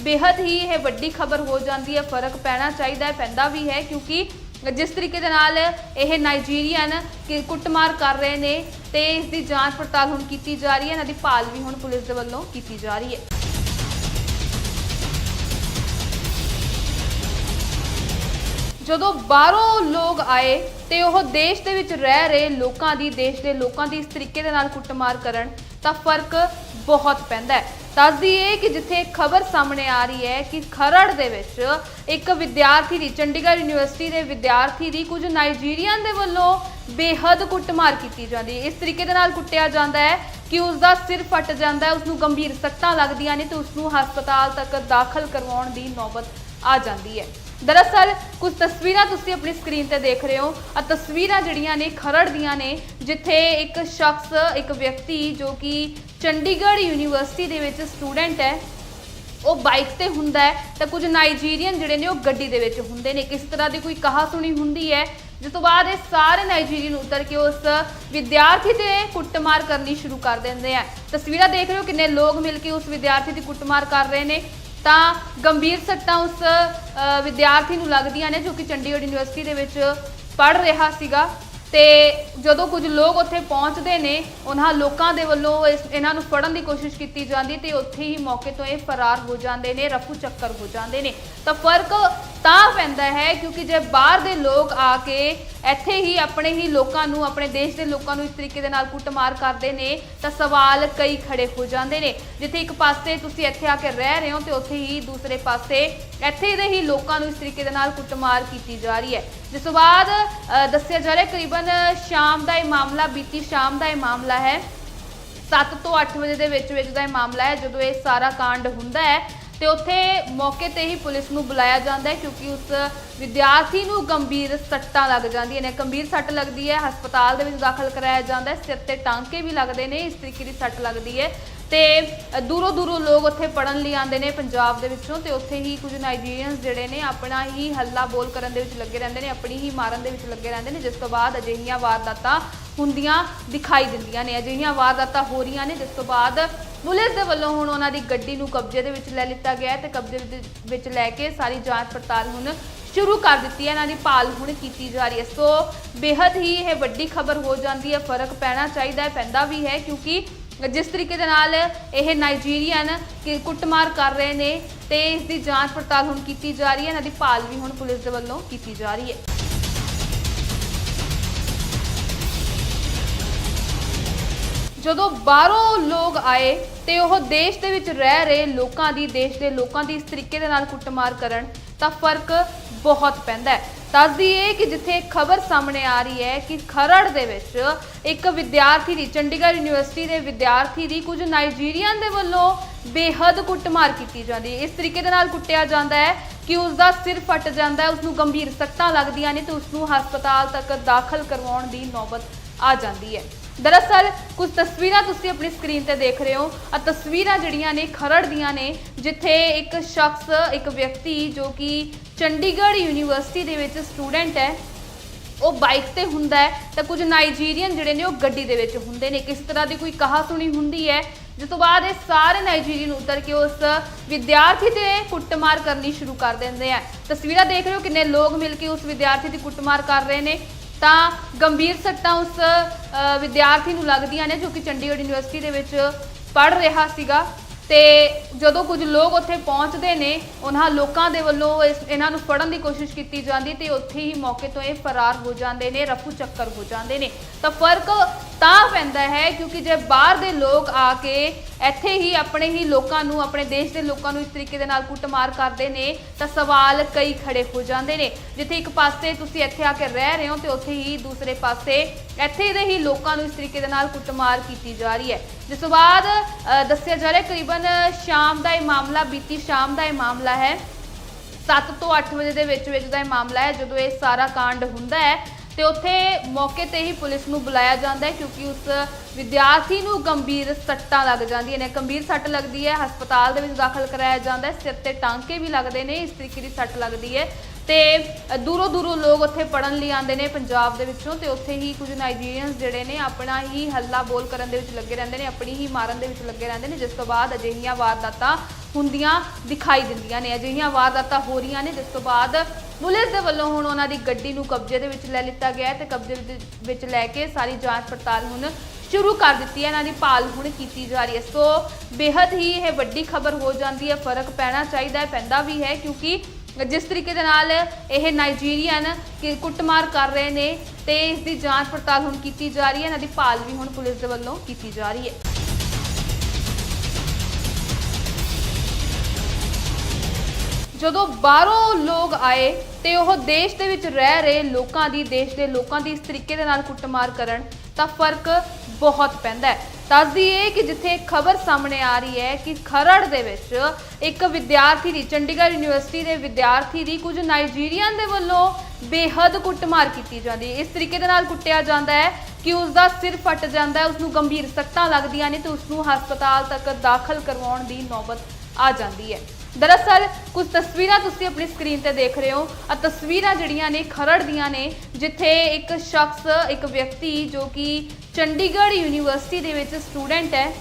ਬੇहद ਹੀ ਇਹ ਵੱਡੀ ਖਬਰ ਹੋ ਜਾਂਦੀ ਹੈ। ਫ਼ਰਕ ਪੈਣਾ ਚਾਹੀਦਾ ਹੈ, ਪੈਂਦਾ ਵੀ ਹੈ ਕਿਉਂਕਿ ਜਿਸ ਤਰੀਕੇ ਦੇ ਨਾਲ ਇਹ ਨਾਈਜੀਰੀਅਨ ਕਿ ਕੁੱਟਮਾਰ ਕਰ ਰਹੇ ਨੇ ਤੇ ਇਸ ਦੀ ਜਾਂਚ ਪੜਤਾਲ ਹੁਣ ਕੀਤੀ ਜਾ ਰਹੀ ਹੈ। ਇਹਨਾਂ ਦੀ ਭਾਲ ਵੀ ਹੁਣ ਪੁਲਿਸ ਦੇ ਵੱਲੋਂ ਕੀਤੀ ਜਾ ਰਹੀ ਹੈ। ਜਦੋਂ ਬਾਹਰੋਂ ਲੋਕ ਆਏ ਤੇ ਉਹ ਦੇਸ਼ ਦੇ ਵਿੱਚ ਰਹਿ ਰਹੇ ਲੋਕਾਂ ਦੀ, ਦੇਸ਼ ਦੇ ਲੋਕਾਂ ਦੀ ਇਸ ਤਰੀਕੇ ਦੇ ਨਾਲ ਕੁੱਟਮਾਰ ਕਰਨ, ਤਾਂ ਫ਼ਰਕ ਬਹੁਤ ਪੈਂਦਾ ਹੈ। ਦੱਸਦੀ ਇਹ ਕਿ ਜਿੱਥੇ ਖਬਰ ਸਾਹਮਣੇ ਆ ਰਹੀ ਹੈ ਕਿ ਖਰੜ ਦੇ ਵਿੱਚ ਇੱਕ ਵਿਦਿਆਰਥੀ ਦੀ, ਚੰਡੀਗੜ੍ਹ ਯੂਨੀਵਰਸਿਟੀ ਦੇ ਵਿਦਿਆਰਥੀ ਦੀ ਕੁਝ ਨਾਈਜੀਰੀਅਨ ਦੇ ਵੱਲੋਂ ਬੇਹੱਦ ਕੁੱਟਮਾਰ ਕੀਤੀ ਜਾਂਦੀ ਹੈ। ਇਸ ਤਰੀਕੇ ਦੇ ਨਾਲ ਕੁੱਟਿਆ ਜਾਂਦਾ ਹੈ ਕਿ ਉਸ ਦਾ ਸਿਰ ਫਟ ਜਾਂਦਾ ਹੈ ਉਸ ਨੂੰ ਗੰਭੀਰ ਸੱਟਾਂ ਲੱਗਦੀਆਂ ਨੇ ਤੇ ਉਸ ਨੂੰ ਹਸਪਤਾਲ ਤੱਕ ਦਾਖਲ ਕਰਵਾਉਣ ਦੀ ਨੌਬਤ ਆ ਜਾਂਦੀ ਹੈ। ਦਰਅਸਲ, ਕੁਝ ਤਸਵੀਰਾਂ ਤੁਸੀਂ ਆਪਣੀ ਸਕਰੀਨ ਤੇ ਦੇਖ ਰਹੇ ਹੋ। ਆ ਤਸਵੀਰਾਂ ਜਿਹੜੀਆਂ ਨੇ, ਖਰੜ ਦੀਆਂ ਨੇ, ਜਿੱਥੇ ਇੱਕ ਸ਼ਖਸ, ਇੱਕ ਵਿਅਕਤੀ ਜੋ ਕਿ ਚੰਡੀਗੜ੍ਹ ਯੂਨੀਵਰਸਿਟੀ ਦੇ ਵਿੱਚ ਸਟੂਡੈਂਟ ਹੈ, ਉਹ ਬਾਈਕ ਤੇ ਹੁੰਦਾ ਹੈ ਤਾਂ ਕੁਝ ਨਾਈਜੀਰੀਅਨ ਜਿਹੜੇ ਨੇ, ਉਹ ਗੱਡੀ ਦੇ ਵਿੱਚ ਹੁੰਦੇ ਨੇ। ਕਿਸ ਤਰ੍ਹਾਂ ਦੀ ਕੋਈ ਕਹਾ ਸੁਣੀ ਹੁੰਦੀ ਹੈ? ਜਿਸ ਤੋਂ ਬਾਅਦ ਇਹ ਸਾਰੇ ਨਾਈਜੀਰੀਅਨ ਉਤਰ ਕੇ ਉਸ ਵਿਦਿਆਰਥੀ ਤੇ ਕੁੱਟਮਾਰ ਕਰਨੀ ਸ਼ੁਰੂ ਕਰ ਦਿੰਦੇ ਆ। ਤਸਵੀਰਾਂ ਦੇਖ ਰਹੇ ਹੋ ਕਿੰਨੇ ਲੋਕ ਮਿਲ ਕੇ ਉਸ ਵਿਦਿਆਰਥੀ ਦੀ ਕੁੱਟਮਾਰ ਕਰ ਰਹੇ ਨੇ। ਤਾਂ ਗੰਭੀਰ ਸੱਟਾਂ ਉਸ ਵਿਦਿਆਰਥੀ ਨੂੰ ਲੱਗਦੀਆਂ ਨੇ ਜੋ ਕਿ ਚੰਡੀਗੜ੍ਹ ਯੂਨੀਵਰਸਿਟੀ ਦੇ ਵਿੱਚ ਪੜ ਰਿਹਾ ਸੀਗਾ। ਤੇ ਜਦੋਂ ਕੁਝ ਲੋਕ ਉੱਥੇ ਪਹੁੰਚਦੇ ਨੇ, ਉਹਨਾਂ ਲੋਕਾਂ ਦੇ ਵੱਲੋਂ ਇਸ, ਇਹਨਾਂ ਨੂੰ ਫੜਨ ਦੀ ਕੋਸ਼ਿਸ਼ ਕੀਤੀ ਜਾਂਦੀ ਤੇ ਉੱਥੇ ਹੀ ਮੌਕੇ ਤੋਂ ਇਹ ਫਰਾਰ ਹੋ ਜਾਂਦੇ ਨੇ, ਰਫੂ ਚੱਕਰ ਹੋ ਜਾਂਦੇ ਨੇ। ਤਾਂ ਫ਼ਰਕ ਤਾਂ ਪੈਂਦਾ ਹੈ ਕਿਉਂਕਿ ਜੇ ਬਾਹਰ ਦੇ ਲੋਕ ਆ ਕੇ ਇੱਥੇ ਹੀ ਆਪਣੇ ਹੀ ਲੋਕਾਂ ਨੂੰ, ਆਪਣੇ ਦੇਸ਼ ਦੇ ਲੋਕਾਂ ਨੂੰ ਇਸ ਤਰੀਕੇ ਦੇ ਨਾਲ ਕੁੱਟਮਾਰ ਕਰਦੇ ਨੇ, ਤਾਂ ਸਵਾਲ ਕਈ ਖੜੇ ਹੋ ਜਾਂਦੇ ਨੇ। ਜਿੱਥੇ ਇੱਕ ਪਾਸੇ ਤੁਸੀਂ ਇੱਥੇ ਆ ਕੇ ਰਹਿ ਰਹੇ ਹੋ ਤੇ ਉੱਥੇ ਹੀ ਦੂਸਰੇ ਪਾਸੇ ਇੱਥੇ ਦੇ ਹੀ ਲੋਕਾਂ ਨੂੰ ਇਸ ਤਰੀਕੇ ਦੇ ਨਾਲ ਕੁੱਟਮਾਰ ਕੀਤੀ ਜਾ ਰਹੀ ਹੈ। ਜਿਸ ਤੋਂ ਬਾਅਦ ਦੱਸਿਆ ਜਾ ਰਿਹਾ ਕਰੀਬਨ ਸ਼ਾਮ ਦਾ ਇਹ ਮਾਮਲਾ, ਬੀਤੀ ਸ਼ਾਮ ਦਾ ਇਹ ਮਾਮਲਾ ਹੈ। 7 ਤੋਂ 8 ਵਜੇ ਦੇ ਵਿੱਚ ਵਿੱਚ ਦਾ ਇਹ ਮਾਮਲਾ ਹੈ, ਜਦੋਂ ਇਹ ਸਾਰਾ ਕਾਂਡ ਹੁੰਦਾ ਹੈ ਤੇ ਉੱਥੇ ਮੌਕੇ ਤੇ ਹੀ ਪੁਲਿਸ ਨੂੰ ਬੁਲਾਇਆ ਜਾਂਦਾ ਹੈ ਕਿਉਂਕਿ ਉਸ ਵਿਦਿਆਰਥੀ ਨੂੰ ਗੰਭੀਰ ਸੱਟਾਂ ਲੱਗ ਜਾਂਦੀਆਂ ਨੇ। ਗੰਭੀਰ ਸੱਟ ਲੱਗਦੀ ਹੈ, ਹਸਪਤਾਲ ਦੇ ਵਿੱਚ ਦਾਖਲ ਕਰਾਇਆ ਜਾਂਦਾ ਹੈ। ਸਿਰ ਤੇ ਟਾਂਕੇ ਵੀ ਲੱਗਦੇ ਨੇ, ਇਸ ਤਰੀਕੇ ਦੀ ਸੱਟ ਲੱਗਦੀ ਹੈ। ਤੇ ਦੂਰੋਂ ਦੂਰੋਂ ਲੋਕ ਉੱਥੇ ਪੜਨ ਲਈ ਆਉਂਦੇ ਨੇ ਪੰਜਾਬ ਦੇ ਵਿੱਚੋਂ ਤੇ ਉੱਥੇ ਹੀ ਕੁਝ ਨਾਈਜੀਰੀਅਨਸ ਜਿਹੜੇ ਨੇ ਆਪਣਾ ਹੀ ਹੱਲਾ ਬੋਲ ਕਰਨ ਦੇ ਵਿੱਚ ਲੱਗੇ ਰਹਿੰਦੇ ਨੇ, ਆਪਣੀ ਹੀ ਮਾਰਨ ਦੇ ਵਿੱਚ ਲੱਗੇ ਰਹਿੰਦੇ ਨੇ, ਜਿਸ ਤੋਂ ਬਾਅਦ ਅਜਿਹੀਆਂ ਵਾਰਦਾਤਾਂ ਹੁੰਦੀਆਂ ਦਿਖਾਈ ਦਿੰਦੀਆਂ ਨੇ। ਅਜਿਹੀਆਂ ਵਾਰਦਾਤਾਂ ਹੋ ਰਹੀਆਂ ਨੇ, ਜਿਸ ਤੋਂ ਬਾਅਦ ਪੁਲਿਸ ਦੇ ਵੱਲੋਂ ਹੁਣ ਉਹਨਾਂ ਦੀ ਗੱਡੀ ਨੂੰ ਕਬਜ਼ੇ ਦੇ ਵਿੱਚ ਲੈ ਲਿੱਤਾ ਗਿਆ ਹੈ ਤੇ ਕਬਜ਼ੇ ਦੇ ਵਿੱਚ ਲੈ ਕੇ ਸਾਰੀ ਜਾਂਚ ਪੜਤਾਲ ਹੁਣ ਸ਼ੁਰੂ ਕਰ ਦਿੱਤੀ ਹੈ। ਇਹਨਾਂ ਦੀ ਭਾਲ ਹੁਣ ਕੀਤੀ ਜਾ ਰਹੀ ਹੈ। ਸੋ ਬੇहद ਹੀ ਇਹ ਵੱਡੀ ਖਬਰ ਹੋ ਜਾਂਦੀ ਹੈ। ਫ਼ਰਕ ਪੈਣਾ ਚਾਹੀਦਾ ਹੈ, ਪੈਂਦਾ ਵੀ ਹੈ ਕਿਉਂਕਿ ਜਿਸ ਤਰੀਕੇ ਦੇ ਨਾਲ ਇਹ ਨਾਈਜੀਰੀਅਨ ਕਿ ਕੁੱਟਮਾਰ ਕਰ ਰਹੇ ਨੇ ਤੇ ਇਸ ਦੀ ਜਾਂਚ ਪੜਤਾਲ ਹੁਣ ਕੀਤੀ ਜਾ ਰਹੀ ਹੈ। ਇਹਨਾਂ ਦੀ ਭਾਲ ਵੀ ਹੁਣ ਪੁਲਿਸ ਦੇ ਵੱਲੋਂ ਕੀਤੀ ਜਾ ਰਹੀ ਹੈ। ਜਦੋਂ ਬਾਹਰੋਂ ਲੋਕ ਆਏ ਤੇ ਉਹ ਦੇਸ਼ ਦੇ ਵਿੱਚ ਰਹਿ ਰਹੇ ਲੋਕਾਂ ਦੀ, ਦੇਸ਼ ਦੇ ਲੋਕਾਂ ਦੀ ਇਸ ਤਰੀਕੇ ਦੇ ਨਾਲ ਕੁੱਟਮਾਰ ਕਰਨ ਤਾਂ ਫ਼ਰਕ ਬਹੁਤ ਪੈਂਦਾ ਹੈ। ਦੱਸਦੀ ਇਹ ਕਿ ਜਿੱਥੇ ਖਬਰ ਸਾਹਮਣੇ ਆ ਰਹੀ ਹੈ ਕਿ ਖਰੜ ਦੇ ਵਿੱਚ ਇੱਕ ਵਿਦਿਆਰਥੀ ਦੀ, ਚੰਡੀਗੜ੍ਹ ਯੂਨੀਵਰਸਿਟੀ ਦੇ ਵਿਦਿਆਰਥੀ ਦੀ ਕੁਝ ਨਾਈਜੀਰੀਅਨ ਦੇ ਵੱਲੋਂ ਬੇਹੱਦ ਕੁੱਟਮਾਰ ਕੀਤੀ ਜਾਂਦੀ ਹੈ। ਇਸ ਤਰੀਕੇ ਦੇ ਨਾਲ ਕੁੱਟਿਆ ਜਾਂਦਾ ਹੈ ਕਿ ਉਸ ਦਾ ਸਿਰ ਫਟ ਜਾਂਦਾ ਹੈ ਉਸ ਨੂੰ ਗੰਭੀਰ ਸੱਟਾਂ ਲੱਗਦੀਆਂ ਨੇ ਤੇ ਉਸ ਨੂੰ ਹਸਪਤਾਲ ਤੱਕ ਦਾਖਲ ਕਰਵਾਉਣ ਦੀ ਨੌਬਤ ਆ ਜਾਂਦੀ ਹੈ। ਦਰਅਸਲ, ਕੁਝ ਤਸਵੀਰਾਂ ਤੁਸੀਂ ਆਪਣੀ ਸਕਰੀਨ ਤੇ ਦੇਖ ਰਹੇ ਹੋ। ਆ ਤਸਵੀਰਾਂ ਜਿਹੜੀਆਂ ਨੇ, ਖਰੜ ਦੀਆਂ ਨੇ, ਜਿੱਥੇ ਇੱਕ ਸ਼ਖਸ, ਇੱਕ ਵਿਅਕਤੀ ਜੋ ਕਿ ਚੰਡੀਗੜ੍ਹ ਯੂਨੀਵਰਸਿਟੀ ਦੇ ਵਿੱਚ ਸਟੂਡੈਂਟ ਹੈ, ਉਹ ਬਾਈਕ ਤੇ ਹੁੰਦਾ ਹੈ ਤਾਂ ਕੁਝ ਨਾਈਜੀਰੀਅਨ ਜਿਹੜੇ ਨੇ ਉਹ ਗੱਡੀ ਦੇ ਵਿੱਚ ਹੁੰਦੇ ਨੇ। ਕਿਸ ਤਰ੍ਹਾਂ ਦੀ ਕੋਈ ਕਹਾ ਸੁਣੀ ਹੁੰਦੀ ਹੈ? ਜਿਸ ਤੋਂ ਬਾਅਦ ਇਹ ਸਾਰੇ ਨਾਈਜੀਰੀਅਨ ਉਤਰ ਕੇ ਉਸ ਵਿਦਿਆਰਥੀ ਤੇ ਕੁੱਟਮਾਰ ਕਰਨੀ ਸ਼ੁਰੂ ਕਰ ਦਿੰਦੇ ਆ। ਤਸਵੀਰਾਂ ਦੇਖ ਰਹੇ ਹੋ ਕਿੰਨੇ ਲੋਕ ਮਿਲ ਕੇ ਉਸ ਵਿਦਿਆਰਥੀ ਦੀ ਕੁੱਟਮਾਰ ਕਰ ਰਹੇ ਨੇ। ਤਾਂ ਗੰਭੀਰ ਸੱਟਾਂ ਉਸ ਵਿਦਿਆਰਥੀ ਨੂੰ ਲੱਗਦੀਆਂ ਨੇ ਜੋ ਕਿ ਚੰਡੀਗੜ੍ਹ ਯੂਨੀਵਰਸਿਟੀ ਦੇ ਵਿੱਚ ਪੜ ਰਿਹਾ ਸੀਗਾ। ਤੇ ਜਦੋਂ ਕੁਝ ਲੋਕ ਉੱਥੇ ਪਹੁੰਚਦੇ ਨੇ, ਉਹਨਾਂ ਲੋਕਾਂ ਦੇ ਵੱਲੋਂ ਇਸ- ਇਹਨਾਂ ਨੂੰ ਫੜਨ ਦੀ ਕੋਸ਼ਿਸ਼ ਕੀਤੀ ਜਾਂਦੀ ਤੇ ਉੱਥੇ ਹੀ ਮੌਕੇ ਤੋਂ ਇਹ ਫਰਾਰ ਹੋ ਜਾਂਦੇ ਨੇ, ਰਫੂ ਚੱਕਰ ਹੋ ਜਾਂਦੇ ਨੇ। ਤਾਂ ਫ਼ਰਕ ਤਾਂ ਪੈਂਦਾ ਹੈ ਕਿਉਂਕਿ ਜੇ ਬਾਹਰ ਦੇ ਲੋਕ ਆ ਕੇ ਇੱਥੇ ਹੀ ਆਪਣੇ ਹੀ ਲੋਕਾਂ ਨੂੰ ਆਪਣੇ ਦੇਸ਼ ਦੇ ਲੋਕਾਂ ਨੂੰ ਇਸ ਤਰੀਕੇ ਦੇ ਨਾਲ ਕੁੱਟਮਾਰ ਕਰਦੇ ਨੇ ਤਾਂ ਸਵਾਲ ਕਈ ਖੜੇ ਹੋ ਜਾਂਦੇ ਨੇ। ਜਿੱਥੇ ਇੱਕ ਪਾਸੇ ਤੁਸੀਂ ਇੱਥੇ ਆ ਕੇ ਰਹਿ ਰਹੇ ਹੋ ਤੇ ਉੱਥੇ ਹੀ ਦੂਸਰੇ ਪਾਸੇ ਇੱਥੇ ਦੇ ਹੀ ਲੋਕਾਂ ਨੂੰ ਇਸ ਤਰੀਕੇ ਦੇ ਨਾਲ ਕੁੱਟਮਾਰ ਕੀਤੀ ਜਾ ਰਹੀ ਹੈ। ਜਿਸ ਤੋਂ ਬਾਅਦ ਅ, ਦੱਸਿਆ ਜਾ ਰਿਹਾ ਕਰੀਬਨ ਸ਼ਾਮ ਦਾ ਇਹ ਮਾਮਲਾ ਬੀਤੀ ਸ਼ਾਮ ਦਾ ਇਹ ਮਾਮਲਾ ਹੈ। 7 ਤੋਂ 8 ਵਜੇ ਦੇ ਵਿੱਚ ਵਿੱਚ ਦਾ ਇਹ ਮਾਮਲਾ ਹੈ ਜਦੋਂ ਇਹ ਸਾਰਾ ਕਾਂਡ ਹੁੰਦਾ ਹੈ ਤੇ ਉੱਥੇ ਮੌਕੇ ਤੇ ਹੀ ਪੁਲਿਸ ਨੂੰ ਬੁਲਾਇਆ ਜਾਂਦਾ ਹੈ ਕਿਉਂਕਿ ਉਸ ਵਿਦਿਆਰਥੀ ਨੂੰ ਗੰਭੀਰ ਸੱਟਾਂ ਲੱਗ ਜਾਂਦੀਆਂ ਨੇ। ਗੰਭੀਰ ਸੱਟ ਲੱਗਦੀ ਹੈ, ਹਸਪਤਾਲ ਦੇ ਵਿੱਚ ਦਾਖਲ ਕਰਾਇਆ ਜਾਂਦਾ ਹੈ। ਸਿਰ ਤੇ ਟਾਂਕੇ ਵੀ ਲੱਗਦੇ ਨੇ, ਇਸ ਤਰੀਕੇ ਦੀ ਸੱਟ ਲੱਗਦੀ ਹੈ। ਤੇ ਦੂਰੋਂ ਦੂਰੋਂ ਲੋਕ ਉੱਥੇ ਪੜਨ ਲਈ ਆਉਂਦੇ ਨੇ ਪੰਜਾਬ ਦੇ ਵਿੱਚੋਂ ਤੇ ਉੱਥੇ ਹੀ ਕੁਝ ਨਾਈਜੀਰੀਅਨਸ ਜਿਹੜੇ ਨੇ ਆਪਣਾ ਹੀ ਹੱਲਾ ਬੋਲ ਕਰਨ ਦੇ ਵਿੱਚ ਲੱਗੇ ਰਹਿੰਦੇ ਨੇ, ਆਪਣੀ ਹੀ ਮਾਰਨ ਦੇ ਵਿੱਚ ਲੱਗੇ ਰਹਿੰਦੇ ਨੇ, ਜਿਸ ਤੋਂ ਬਾਅਦ ਅਜਿਹੀਆਂ ਵਾਰਦਾਤਾਂ ਹੁੰਦੀਆਂ ਦਿਖਾਈ ਦਿੰਦੀਆਂ ਨੇ। ਅਜਿਹੀਆਂ ਵਾਰਦਾਤਾਂ ਹੋ ਰਹੀਆਂ ਨੇ, ਜਿਸ ਤੋਂ ਬਾਅਦ ਪੁਲਿਸ ਦੇ ਵੱਲੋਂ ਹੁਣ ਉਹਨਾਂ ਦੀ ਗੱਡੀ ਨੂੰ ਕਬਜ਼ੇ ਦੇ ਵਿੱਚ ਲੈ ਲਿੱਤਾ ਗਿਆ ਹੈ ਤੇ ਕਬਜ਼ੇ ਦੇ ਵਿੱਚ ਲੈ ਕੇ ਸਾਰੀ ਜਾਂਚ ਪੜਤਾਲ ਹੁਣ ਸ਼ੁਰੂ ਕਰ ਦਿੱਤੀ ਹੈ। ਇਹਨਾਂ ਦੀ ਭਾਲ ਹੁਣ ਕੀਤੀ ਜਾ ਰਹੀ ਹੈ। ਸੋ ਬੇहद ਹੀ ਇਹ ਵੱਡੀ ਖਬਰ ਹੋ ਜਾਂਦੀ ਹੈ। ਫ਼ਰਕ ਪੈਣਾ ਚਾਹੀਦਾ ਹੈ, ਪੈਂਦਾ ਵੀ ਹੈ ਕਿਉਂਕਿ ਜਿਸ ਤਰੀਕੇ ਦੇ ਨਾਲ ਇਹ ਨਾਈਜੀਰੀਅਨ ਕਿ ਕੁੱਟਮਾਰ ਕਰ ਰਹੇ ਨੇ ਤੇ ਇਸ ਦੀ ਜਾਂਚ ਪੜਤਾਲ ਹੁਣ ਕੀਤੀ ਜਾ ਰਹੀ ਹੈ। ਇਹਨਾਂ ਦੀ ਭਾਲ ਵੀ ਹੁਣ ਪੁਲਿਸ ਦੇ ਵੱਲੋਂ ਕੀਤੀ ਜਾ ਰਹੀ ਹੈ। ਜਦੋਂ ਬਾਹਰੋਂ ਲੋਕ ਆਏ ਤੇ ਉਹ ਦੇਸ਼ ਦੇ ਵਿੱਚ ਰਹਿ ਰਹੇ ਲੋਕਾਂ ਦੀ, ਦੇਸ਼ ਦੇ ਲੋਕਾਂ ਦੀ ਇਸ ਤਰੀਕੇ ਦੇ ਨਾਲ ਕੁੱਟਮਾਰ ਕਰਨ ਤਾਂ ਫ਼ਰਕ ਬਹੁਤ ਪੈਂਦਾ ਹੈ। ਦੱਸਦੀ ਇਹ ਕਿ ਜਿੱਥੇ ਖਬਰ ਸਾਹਮਣੇ ਆ ਰਹੀ ਹੈ ਕਿ ਖਰੜ ਦੇ ਵਿੱਚ ਇੱਕ ਵਿਦਿਆਰਥੀ ਦੀ, ਚੰਡੀਗੜ੍ਹ ਯੂਨੀਵਰਸਿਟੀ ਦੇ ਵਿਦਿਆਰਥੀ ਦੀ ਕੁਝ ਨਾਈਜੀਰੀਅਨ ਦੇ ਵੱਲੋਂ ਬੇਹੱਦ ਕੁੱਟਮਾਰ ਕੀਤੀ ਜਾਂਦੀ ਹੈ। ਇਸ ਤਰੀਕੇ ਦੇ ਨਾਲ ਕੁੱਟਿਆ ਜਾਂਦਾ ਹੈ ਕਿ ਉਸ ਦਾ ਸਿਰ ਫਟ ਜਾਂਦਾ ਹੈ ਉਸ ਨੂੰ ਗੰਭੀਰ ਸੱਟਾਂ ਲੱਗਦੀਆਂ ਨੇ ਤੇ ਉਸ ਨੂੰ ਹਸਪਤਾਲ ਤੱਕ ਦਾਖਲ ਕਰਵਾਉਣ ਦੀ ਨੌਬਤ ਆ ਜਾਂਦੀ ਹੈ। ਦਰਅਸਲ, ਕੁਝ ਤਸਵੀਰਾਂ ਤੁਸੀਂ ਆਪਣੀ ਸਕਰੀਨ ਤੇ ਦੇਖ ਰਹੇ ਹੋ। ਆ ਤਸਵੀਰਾਂ ਜਿਹੜੀਆਂ ਨੇ, ਖਰੜ ਦੀਆਂ ਨੇ, ਜਿੱਥੇ ਇੱਕ ਸ਼ਖਸ, ਇੱਕ ਵਿਅਕਤੀ ਜੋ ਕਿ ਚੰਡੀਗੜ੍ਹ ਯੂਨੀਵਰਸਿਟੀ ਦੇ ਵਿੱਚ ਸਟੂਡੈਂਟ ਹੈ,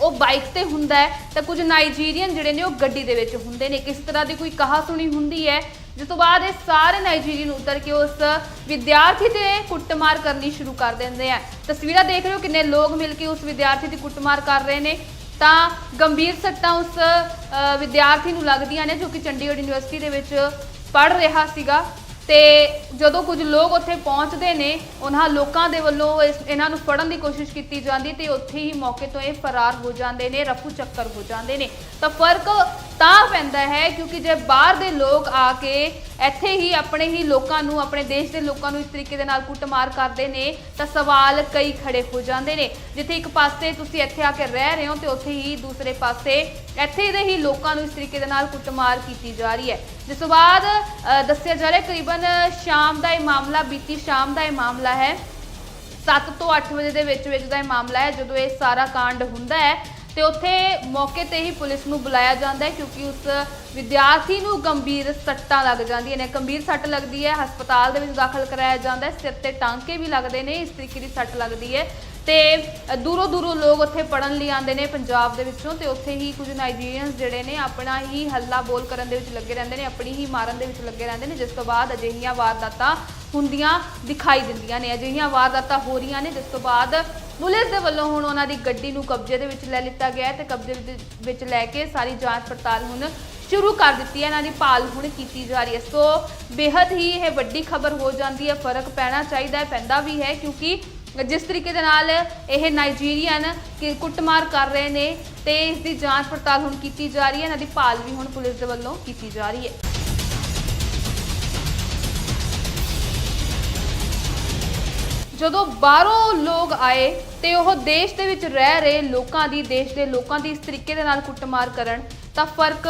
ਉਹ ਬਾਈਕ ਤੇ ਹੁੰਦਾ ਹੈ ਤਾਂ ਕੁਝ ਨਾਈਜੀਰੀਅਨ ਜਿਹੜੇ ਨੇ ਉਹ ਗੱਡੀ ਦੇ ਵਿੱਚ ਹੁੰਦੇ ਨੇ। ਕਿਸ ਤਰ੍ਹਾਂ ਦੀ ਕੋਈ ਕਹਾ ਸੁਣੀ ਹੁੰਦੀ ਹੈ? ਜਿਸ ਤੋਂ ਬਾਅਦ ਇਹ ਸਾਰੇ ਨਾਈਜੀਰੀਅਨ ਉਤਰ ਕੇ ਉਸ ਵਿਦਿਆਰਥੀ ਤੇ ਕੁੱਟਮਾਰ ਕਰਨੀ ਸ਼ੁਰੂ ਕਰ ਦਿੰਦੇ ਆ। ਤਸਵੀਰਾਂ ਦੇਖ ਰਹੇ ਹੋ ਕਿੰਨੇ ਲੋਕ ਮਿਲ ਕੇ ਉਸ ਵਿਦਿਆਰਥੀ ਦੀ ਕੁੱਟਮਾਰ ਕਰ ਰਹੇ ਨੇ। ਤਾਂ ਗੰਭੀਰ ਸੱਟਾਂ ਉਸ ਵਿਦਿਆਰਥੀ ਨੂੰ ਲੱਗਦੀਆਂ ਨੇ ਜੋ ਕਿ ਚੰਡੀਗੜ੍ਹ ਯੂਨੀਵਰਸਿਟੀ ਦੇ ਵਿੱਚ ਪੜ੍ਹ ਰਿਹਾ ਸੀਗਾ। ਤੇ ਜਦੋਂ ਕੁਝ ਲੋਕ ਉੱਥੇ ਪਹੁੰਚਦੇ ਨੇ, ਉਹਨਾਂ ਲੋਕਾਂ ਦੇ ਵੱਲੋਂ ਇਸ- ਇਹਨਾਂ ਨੂੰ ਫੜਨ ਦੀ ਕੋਸ਼ਿਸ਼ ਕੀਤੀ ਜਾਂਦੀ ਤੇ ਉੱਥੇ ਹੀ ਮੌਕੇ ਤੋਂ ਇਹ ਫਰਾਰ ਹੋ ਜਾਂਦੇ ਨੇ, ਰਫੂ ਚੱਕਰ ਹੋ ਜਾਂਦੇ ਨੇ। ਤਾਂ ਫ਼ਰਕ ਤਾਂ ਪੈਂਦਾ ਹੈ ਕਿਉਂਕਿ ਜੇ ਬਾਹਰ ਦੇ ਲੋਕ ਆ ਕੇ ਇੱਥੇ ਹੀ ਆਪਣੇ ਹੀ ਲੋਕਾਂ ਨੂੰ, ਆਪਣੇ ਦੇਸ਼ ਦੇ ਲੋਕਾਂ ਨੂੰ ਇਸ ਤਰੀਕੇ ਦੇ ਨਾਲ ਕੁੱਟਮਾਰ ਕਰਦੇ ਨੇ, ਤਾਂ ਸਵਾਲ ਕਈ ਖੜੇ ਹੋ ਜਾਂਦੇ ਨੇ। ਜਿੱਥੇ ਇੱਕ ਪਾਸੇ ਤੁਸੀਂ ਇੱਥੇ ਆ ਕੇ ਰਹਿ ਰਹੇ ਹੋ ਤੇ ਉੱਥੇ ਹੀ ਦੂਸਰੇ ਪਾਸੇ ਇੱਥੇ ਦੇ ਹੀ ਲੋਕਾਂ ਨੂੰ ਇਸ ਤਰੀਕੇ ਦੇ ਨਾਲ ਕੁੱਟਮਾਰ ਕੀਤੀ ਜਾ ਰਹੀ ਹੈ। ਜਿਸ ਤੋਂ ਬਾਅਦ ਦੱਸਿਆ ਜਾ ਰਿਹਾ, ਕਰੀਬਨ ਸ਼ਾਮ ਦਾ ਇਹ ਮਾਮਲਾ, ਬੀਤੀ ਸ਼ਾਮ ਦਾ ਇਹ ਮਾਮਲਾ ਹੈ। 7 ਤੋਂ 8 ਵਜੇ ਦੇ ਵਿੱਚ ਵਿੱਚ ਦਾ ਇਹ ਮਾਮਲਾ ਹੈ, ਜਦੋਂ ਇਹ ਸਾਰਾ ਕਾਂਡ ਹੁੰਦਾ ਹੈ ਤੇ ਉੱਥੇ ਮੌਕੇ ਤੇ ਹੀ ਪੁਲਿਸ ਨੂੰ ਬੁਲਾਇਆ ਜਾਂਦਾ ਹੈ ਕਿਉਂਕਿ ਉਸ ਵਿਦਿਆਰਥੀ ਨੂੰ ਗੰਭੀਰ ਸੱਟਾਂ ਲੱਗ ਜਾਂਦੀਆਂ ਨੇ। ਗੰਭੀਰ ਸੱਟ ਲੱਗਦੀ ਹੈ, ਹਸਪਤਾਲ ਦੇ ਵਿੱਚ ਦਾਖਲ ਕਰਾਇਆ ਜਾਂਦਾ ਹੈ। ਸਿਰ ਤੇ ਟਾਂਕੇ ਵੀ ਲੱਗਦੇ ਨੇ, ਇਸ ਤਰੀਕੇ ਦੀ ਸੱਟ ਲੱਗਦੀ ਹੈ। ਤੇ ਦੂਰੋਂ ਦੂਰੋਂ ਲੋਕ ਉੱਥੇ ਪੜਨ ਲਈ ਆਉਂਦੇ ਨੇ ਪੰਜਾਬ ਦੇ ਵਿੱਚੋਂ ਤੇ ਉੱਥੇ ਹੀ ਕੁਝ ਨਾਈਜੀਰੀਅਨਸ ਜਿਹੜੇ ਨੇ ਆਪਣਾ ਹੀ ਹੱਲਾ ਬੋਲ ਕਰਨ ਦੇ ਵਿੱਚ ਲੱਗੇ ਰਹਿੰਦੇ ਨੇ, ਆਪਣੀ ਹੀ ਮਾਰਨ ਦੇ ਵਿੱਚ ਲੱਗੇ ਰਹਿੰਦੇ ਨੇ, ਜਿਸ ਤੋਂ ਬਾਅਦ ਅਜਿਹੀਆਂ ਵਾਰਦਾਤਾਂ ਹੁੰਦੀਆਂ ਦਿਖਾਈ ਦਿੰਦੀਆਂ ਨੇ। ਅਜਿਹੀਆਂ ਵਾਰਦਾਤਾਂ ਹੋ ਰਹੀਆਂ ਨੇ, ਜਿਸ ਤੋਂ ਬਾਅਦ ਪੁਲਿਸ ਦੇ ਵੱਲੋਂ ਹੁਣ ਉਹਨਾਂ ਦੀ ਗੱਡੀ ਨੂੰ ਕਬਜ਼ੇ ਦੇ ਵਿੱਚ ਲੈ ਲਿੱਤਾ ਗਿਆ ਹੈ ਤੇ ਕਬਜ਼ੇ ਦੇ ਵਿੱਚ ਲੈ ਕੇ ਸਾਰੀ ਜਾਂਚ ਪੜਤਾਲ ਹੁਣ ਸ਼ੁਰੂ ਕਰ ਦਿੱਤੀ ਹੈ। ਇਹਨਾਂ ਦੀ ਭਾਲ ਹੁਣ ਕੀਤੀ ਜਾ ਰਹੀ ਹੈ। ਸੋ ਬੇहद ਹੀ ਇਹ ਵੱਡੀ ਖਬਰ ਹੋ ਜਾਂਦੀ ਹੈ। ਫ਼ਰਕ ਪੈਣਾ ਚਾਹੀਦਾ ਹੈ, ਪੈਂਦਾ ਵੀ ਹੈ ਕਿਉਂਕਿ ਜਿਸ ਤਰੀਕੇ ਦੇ ਨਾਲ ਇਹ ਨਾਈਜੀਰੀਅਨ ਕਿ ਕੁੱਟਮਾਰ ਕਰ ਰਹੇ ਨੇ ਤੇ ਇਸ ਦੀ ਜਾਂਚ ਪੜਤਾਲ ਹੁਣ ਕੀਤੀ ਜਾ ਰਹੀ ਹੈ। ਇਹਨਾਂ ਦੀ ਭਾਲ ਵੀ ਹੁਣ ਪੁਲਿਸ ਦੇ ਵੱਲੋਂ ਕੀਤੀ ਜਾ ਰਹੀ ਹੈ। ਜਦੋਂ ਬਾਹਰੋਂ ਲੋਕ ਆਏ ਤੇ ਉਹ ਦੇਸ਼ ਦੇ ਵਿੱਚ ਰਹਿ ਰਹੇ ਲੋਕਾਂ ਦੀ, ਦੇਸ਼ ਦੇ ਲੋਕਾਂ ਦੀ ਇਸ ਤਰੀਕੇ ਦੇ ਨਾਲ ਕੁੱਟਮਾਰ ਕਰਨ ਤਾਂ ਫ਼ਰਕ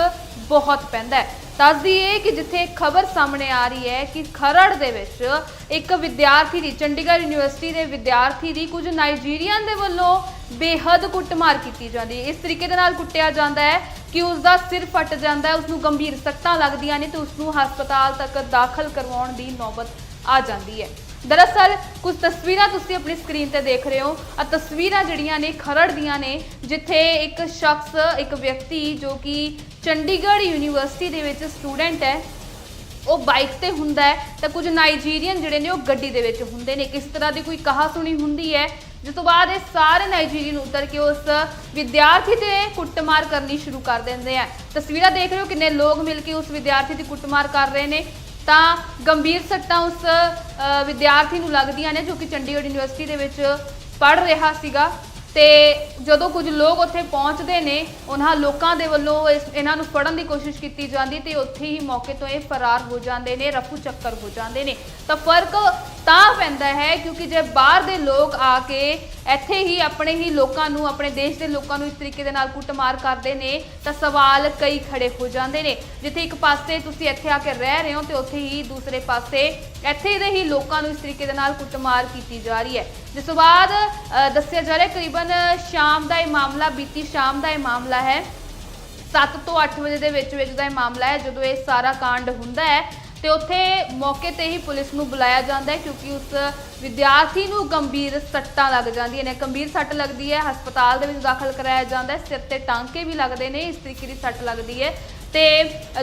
ਬਹੁਤ ਪੈਂਦਾ ਹੈ। ਦੱਸਦੀ ਇਹ ਕਿ ਜਿੱਥੇ ਖਬਰ ਸਾਹਮਣੇ ਆ ਰਹੀ ਹੈ ਕਿ ਖਰੜ ਦੇ ਵਿੱਚ ਇੱਕ ਵਿਦਿਆਰਥੀ ਦੀ, ਚੰਡੀਗੜ੍ਹ ਯੂਨੀਵਰਸਿਟੀ ਦੇ ਵਿਦਿਆਰਥੀ ਦੀ ਕੁਝ ਨਾਈਜੀਰੀਅਨ ਦੇ ਵੱਲੋਂ ਬੇਹੱਦ ਕੁੱਟਮਾਰ ਕੀਤੀ ਜਾਂਦੀ ਹੈ। ਇਸ ਤਰੀਕੇ ਦੇ ਨਾਲ ਕੁੱਟਿਆ ਜਾਂਦਾ ਹੈ ਕਿ ਉਸ ਦਾ ਸਿਰ ਫਟ ਜਾਂਦਾ ਹੈ ਉਸ ਨੂੰ ਗੰਭੀਰ ਸੱਟਾਂ ਲੱਗਦੀਆਂ ਨੇ ਤੇ ਉਸ ਨੂੰ ਹਸਪਤਾਲ ਤੱਕ ਦਾਖਲ ਕਰਵਾਉਣ ਦੀ ਨੌਬਤ ਆ ਜਾਂਦੀ ਹੈ। ਦਰਅਸਲ, ਕੁਝ ਤਸਵੀਰਾਂ ਤੁਸੀਂ ਆਪਣੀ ਸਕਰੀਨ ਤੇ ਦੇਖ ਰਹੇ ਹੋ। ਆ ਤਸਵੀਰਾਂ ਜਿਹੜੀਆਂ ਨੇ, ਖਰੜ ਦੀਆਂ ਨੇ, ਜਿੱਥੇ ਇੱਕ ਸ਼ਖਸ, ਇੱਕ ਵਿਅਕਤੀ ਜੋ ਕਿ ਚੰਡੀਗੜ੍ਹ ਯੂਨੀਵਰਸਿਟੀ ਦੇ ਵਿੱਚ ਸਟੂਡੈਂਟ ਹੈ, ਉਹ ਬਾਈਕ ਤੇ ਹੁੰਦਾ ਹੈ ਤਾਂ ਕੁਝ ਨਾਈਜੀਰੀਅਨ ਜਿਹੜੇ ਨੇ, ਉਹ ਗੱਡੀ ਦੇ ਵਿੱਚ ਹੁੰਦੇ ਨੇ। ਕਿਸ ਤਰ੍ਹਾਂ ਦੀ ਕੋਈ ਕਹਾ ਸੁਣੀ ਹੁੰਦੀ ਹੈ? ਜਿਸ ਤੋਂ ਬਾਅਦ ਇਹ ਸਾਰੇ ਨਾਈਜੀਰੀਅਨ ਉਤਰ ਕੇ ਉਸ ਵਿਦਿਆਰਥੀ ਤੇ ਕੁੱਟਮਾਰ ਕਰਨੀ ਸ਼ੁਰੂ ਕਰ ਦਿੰਦੇ ਆ। ਤਸਵੀਰਾਂ ਦੇਖ ਰਹੇ ਹੋ ਕਿੰਨੇ ਲੋਕ ਮਿਲ ਕੇ ਉਸ ਵਿਦਿਆਰਥੀ ਦੀ ਕੁੱਟਮਾਰ ਕਰ ਰਹੇ ਨੇ। ਤਾਂ ਗੰਭੀਰ ਸੱਟਾਂ ਉਸ ਵਿਦਿਆਰਥੀ ਨੂੰ ਲੱਗਦੀਆਂ ਨੇ ਜੋ ਕਿ ਚੰਡੀਗੜ੍ਹ ਯੂਨੀਵਰਸਿਟੀ ਦੇ ਵਿੱਚ ਪੜ੍ਹ ਰਿਹਾ ਸੀਗਾ। ਤੇ ਜਦੋਂ ਕੁਝ ਲੋਕ ਉੱਥੇ ਪਹੁੰਚਦੇ ਨੇ, ਉਹਨਾਂ ਲੋਕਾਂ ਦੇ ਵੱਲੋਂ ਇਸ- ਇਹਨਾਂ ਨੂੰ ਫੜਨ ਦੀ ਕੋਸ਼ਿਸ਼ ਕੀਤੀ ਜਾਂਦੀ ਤੇ ਉੱਥੇ ਹੀ ਮੌਕੇ ਤੋਂ ਇਹ ਫਰਾਰ ਹੋ ਜਾਂਦੇ ਨੇ, ਰਫੂ ਚੱਕਰ ਹੋ ਜਾਂਦੇ ਨੇ। ਤਾਂ ਫ਼ਰਕ ਤਾਂ ਪੈਂਦਾ ਹੈ ਕਿਉਂਕਿ ਜੇ ਬਾਹਰ ਦੇ ਲੋਕ ਆ ਕੇ ਇੱਥੇ ਹੀ ਆਪਣੇ ਹੀ ਲੋਕਾਂ ਨੂੰ ਆਪਣੇ ਦੇਸ਼ ਦੇ ਲੋਕਾਂ ਨੂੰ ਇਸ ਤਰੀਕੇ ਦੇ ਨਾਲ ਕੁੱਟਮਾਰ ਕਰਦੇ ਨੇ ਤਾਂ ਸਵਾਲ ਕਈ ਖੜੇ ਹੋ ਜਾਂਦੇ ਨੇ। ਜਿੱਥੇ ਇੱਕ ਪਾਸੇ ਤੁਸੀਂ ਇੱਥੇ ਆ ਕੇ ਰਹਿ ਰਹੇ ਹੋ ਤੇ ਉੱਥੇ ਹੀ ਦੂਸਰੇ ਪਾਸੇ ਇੱਥੇ ਦੇ ਹੀ ਲੋਕਾਂ ਨੂੰ ਇਸ ਤਰੀਕੇ ਦੇ ਨਾਲ ਕੁੱਟਮਾਰ ਕੀਤੀ ਜਾ ਰਹੀ ਹੈ। ਜਿਸ ਤੋਂ ਬਾਅਦ ਅ, ਦੱਸਿਆ ਜਾ ਰਿਹਾ ਕਰੀਬਨ ਸ਼ਾਮ ਦਾ ਇਹ ਮਾਮਲਾ ਬੀਤੀ ਸ਼ਾਮ ਦਾ ਇਹ ਮਾਮਲਾ ਹੈ। 7 ਤੋਂ 8 ਵਜੇ ਦੇ ਵਿੱਚ ਵਿੱਚ ਦਾ ਇਹ ਮਾਮਲਾ ਹੈ ਜਦੋਂ ਇਹ ਸਾਰਾ ਕਾਂਡ ਹੁੰਦਾ ਹੈ ਤੇ ਉੱਥੇ ਮੌਕੇ ਤੇ ਹੀ ਪੁਲਿਸ ਨੂੰ ਬੁਲਾਇਆ ਜਾਂਦਾ ਹੈ ਕਿਉਂਕਿ ਉਸ ਵਿਦਿਆਰਥੀ ਨੂੰ ਗੰਭੀਰ ਸੱਟਾਂ ਲੱਗ ਜਾਂਦੀਆਂ ਨੇ। ਗੰਭੀਰ ਸੱਟ ਲੱਗਦੀ ਹੈ, ਹਸਪਤਾਲ ਦੇ ਵਿੱਚ ਦਾਖਲ ਕਰਾਇਆ ਜਾਂਦਾ ਹੈ। ਸਿਰ ਤੇ ਟਾਂਕੇ ਵੀ ਲੱਗਦੇ ਨੇ, ਇਸ ਤਰੀਕੇ ਦੀ ਸੱਟ ਲੱਗਦੀ ਹੈ। ਤੇ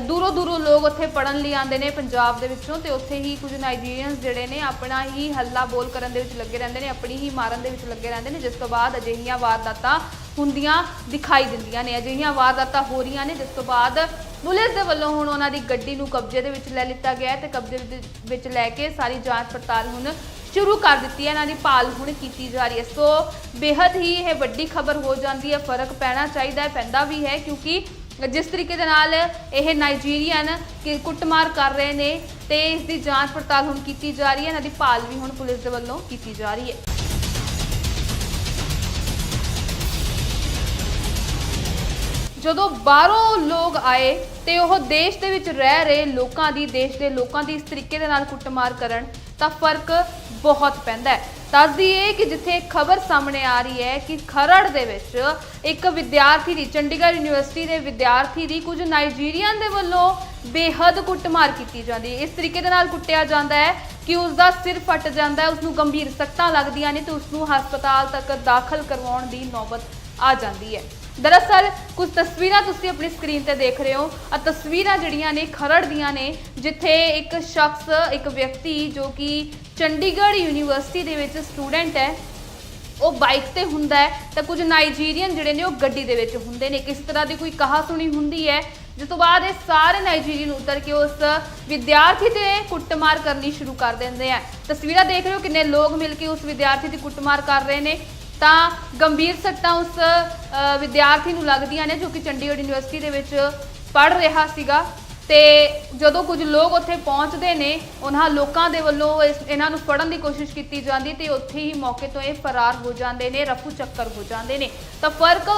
ਦੂਰੋਂ ਦੂਰੋਂ ਲੋਕ ਉੱਥੇ ਪੜਨ ਲਈ ਆਉਂਦੇ ਨੇ ਪੰਜਾਬ ਦੇ ਵਿੱਚੋਂ ਤੇ ਉੱਥੇ ਹੀ ਕੁਝ ਨਾਈਜੀਰੀਅਨਸ ਜਿਹੜੇ ਨੇ ਆਪਣਾ ਹੀ ਹੱਲਾ ਬੋਲ ਕਰਨ ਦੇ ਵਿੱਚ ਲੱਗੇ ਰਹਿੰਦੇ ਨੇ, ਆਪਣੀ ਹੀ ਮਾਰਨ ਦੇ ਵਿੱਚ ਲੱਗੇ ਰਹਿੰਦੇ ਨੇ, ਜਿਸ ਤੋਂ ਬਾਅਦ ਅਜਿਹੀਆਂ ਵਾਰਦਾਤਾਂ ਹੁੰਦੀਆਂ ਦਿਖਾਈ ਦਿੰਦੀਆਂ ਨੇ। ਅਜਿਹੀਆਂ ਵਾਰਦਾਤਾਂ ਹੋ ਰਹੀਆਂ ਨੇ, ਜਿਸ ਤੋਂ ਬਾਅਦ ਪੁਲਿਸ ਦੇ ਵੱਲੋਂ ਹੁਣ ਉਹਨਾਂ ਦੀ ਗੱਡੀ ਨੂੰ ਕਬਜ਼ੇ ਦੇ ਵਿੱਚ ਲੈ ਲਿੱਤਾ ਗਿਆ ਹੈ ਤੇ ਕਬਜ਼ੇ ਦੇ ਵਿੱਚ ਲੈ ਕੇ ਸਾਰੀ ਜਾਂਚ ਪੜਤਾਲ ਹੁਣ ਸ਼ੁਰੂ ਕਰ ਦਿੱਤੀ ਹੈ। ਇਹਨਾਂ ਦੀ ਭਾਲ ਹੁਣ ਕੀਤੀ ਜਾ ਰਹੀ ਹੈ। ਸੋ ਬੇहद ਹੀ ਇਹ ਵੱਡੀ ਖਬਰ ਹੋ ਜਾਂਦੀ ਹੈ। ਫ਼ਰਕ ਪੈਣਾ ਚਾਹੀਦਾ ਹੈ, ਪੈਂਦਾ ਵੀ ਹੈ ਕਿਉਂਕਿ ਜਿਸ ਤਰੀਕੇ ਦੇ ਨਾਲ ਇਹ ਨਾਈਜੀਰੀਅਨ ਕਿ ਕੁੱਟਮਾਰ ਕਰ ਰਹੇ ਨੇ ਤੇ ਇਸ ਦੀ ਜਾਂਚ ਪੜਤਾਲ ਹੁਣ ਕੀਤੀ ਜਾ ਰਹੀ ਹੈ। ਇਹਨਾਂ ਦੀ ਭਾਲ ਵੀ ਹੁਣ ਪੁਲਿਸ ਦੇ ਵੱਲੋਂ ਕੀਤੀ ਜਾ ਰਹੀ ਹੈ। ਜਦੋਂ ਬਾਹਰੋਂ ਲੋਕ ਆਏ ਤੇ ਉਹ ਦੇਸ਼ ਦੇ ਵਿੱਚ ਰਹਿ ਰਹੇ ਲੋਕਾਂ ਦੀ, ਦੇਸ਼ ਦੇ ਲੋਕਾਂ ਦੀ ਇਸ ਤਰੀਕੇ ਦੇ ਨਾਲ ਕੁੱਟਮਾਰ ਕਰਨ ਤਾਂ ਫ਼ਰਕ ਬਹੁਤ ਪੈਂਦਾ ਹੈ। ਦੱਸਦੀ ਹੈ ਕਿ ਜਿੱਥੇ ਖਬਰ ਸਾਹਮਣੇ ਆ ਰਹੀ ਹੈ ਕਿ ਖਰੜ ਦੇ ਵਿੱਚ ਇੱਕ ਵਿਦਿਆਰਥੀ ਦੀ, ਚੰਡੀਗੜ੍ਹ ਯੂਨੀਵਰਸਿਟੀ ਦੇ ਵਿਦਿਆਰਥੀ ਦੀ ਕੁਝ ਨਾਈਜੀਰੀਅਨ ਦੇ ਵੱਲੋਂ ਬੇਹੱਦ ਕੁੱਟਮਾਰ ਕੀਤੀ ਜਾਂਦੀ ਹੈ। ਇਸ ਤਰੀਕੇ ਦੇ ਨਾਲ ਕੁੱਟਿਆ ਜਾਂਦਾ ਹੈ ਕਿ ਉਸ ਦਾ ਸਿਰ ਫਟ ਜਾਂਦਾ ਹੈ ਉਸ ਨੂੰ ਗੰਭੀਰ ਸੱਟਾਂ ਲੱਗਦੀਆਂ ਨੇ ਤੇ ਉਸ ਨੂੰ ਹਸਪਤਾਲ ਤੱਕ ਦਾਖਲ ਕਰਵਾਉਣ ਦੀ ਨੌਬਤ ਆ ਜਾਂਦੀ ਹੈ। ਦਰਅਸਲ, ਕੁਝ ਤਸਵੀਰਾਂ ਤੁਸੀਂ ਆਪਣੀ ਸਕਰੀਨ ਤੇ ਦੇਖ ਰਹੇ ਹੋ। ਆ ਤਸਵੀਰਾਂ ਜਿਹੜੀਆਂ ਨੇ, ਖਰੜ ਦੀਆਂ ਨੇ, ਜਿੱਥੇ ਇੱਕ ਸ਼ਖਸ, ਇੱਕ ਵਿਅਕਤੀ ਜੋ ਕਿ ਚੰਡੀਗੜ੍ਹ ਯੂਨੀਵਰਸਿਟੀ ਦੇ ਵਿੱਚ ਸਟੂਡੈਂਟ ਹੈ, ਉਹ ਬਾਈਕ ਤੇ ਹੁੰਦਾ ਹੈ ਤਾਂ ਕੁਝ ਨਾਈਜੀਰੀਅਨ ਜਿਹੜੇ ਨੇ ਉਹ ਗੱਡੀ ਦੇ ਵਿੱਚ ਹੁੰਦੇ ਨੇ। ਕਿਸ ਤਰ੍ਹਾਂ ਦੀ ਕੋਈ ਕਹਾ ਸੁਣੀ ਹੁੰਦੀ ਹੈ? ਜਿਸ ਤੋਂ ਬਾਅਦ ਇਹ ਸਾਰੇ ਨਾਈਜੀਰੀਅਨ ਉਤਰ ਕੇ ਉਸ ਵਿਦਿਆਰਥੀ ਤੇ ਕੁੱਟਮਾਰ ਕਰਨੀ ਸ਼ੁਰੂ ਕਰ ਦਿੰਦੇ ਆ। ਤਸਵੀਰਾਂ ਦੇਖ ਰਹੇ ਹੋ ਕਿੰਨੇ ਲੋਕ ਮਿਲ ਕੇ ਉਸ ਵਿਦਿਆਰਥੀ ਦੀ ਕੁੱਟਮਾਰ ਕਰ ਰਹੇ ਨੇ। ਤਾਂ ਗੰਭੀਰ ਸੱਟਾਂ ਉਸ ਵਿਦਿਆਰਥੀ ਨੂੰ ਲੱਗਦੀਆਂ ਨੇ ਜੋ ਕਿ ਚੰਡੀਗੜ੍ਹ ਯੂਨੀਵਰਸਿਟੀ ਦੇ ਵਿੱਚ ਪੜ੍ਹ ਰਿਹਾ ਸੀਗਾ। ਤੇ ਜਦੋਂ ਕੁਝ ਲੋਕ ਉੱਥੇ ਪਹੁੰਚਦੇ ਨੇ, ਉਹਨਾਂ ਲੋਕਾਂ ਦੇ ਵੱਲੋਂ ਇਸ- ਇਹਨਾਂ ਨੂੰ ਫੜਨ ਦੀ ਕੋਸ਼ਿਸ਼ ਕੀਤੀ ਜਾਂਦੀ ਤੇ ਉੱਥੇ ਹੀ ਮੌਕੇ ਤੋਂ ਇਹ ਫਰਾਰ ਹੋ ਜਾਂਦੇ ਨੇ, ਰਫੂ ਚੱਕਰ ਹੋ ਜਾਂਦੇ ਨੇ। ਤਾਂ ਫ਼ਰਕ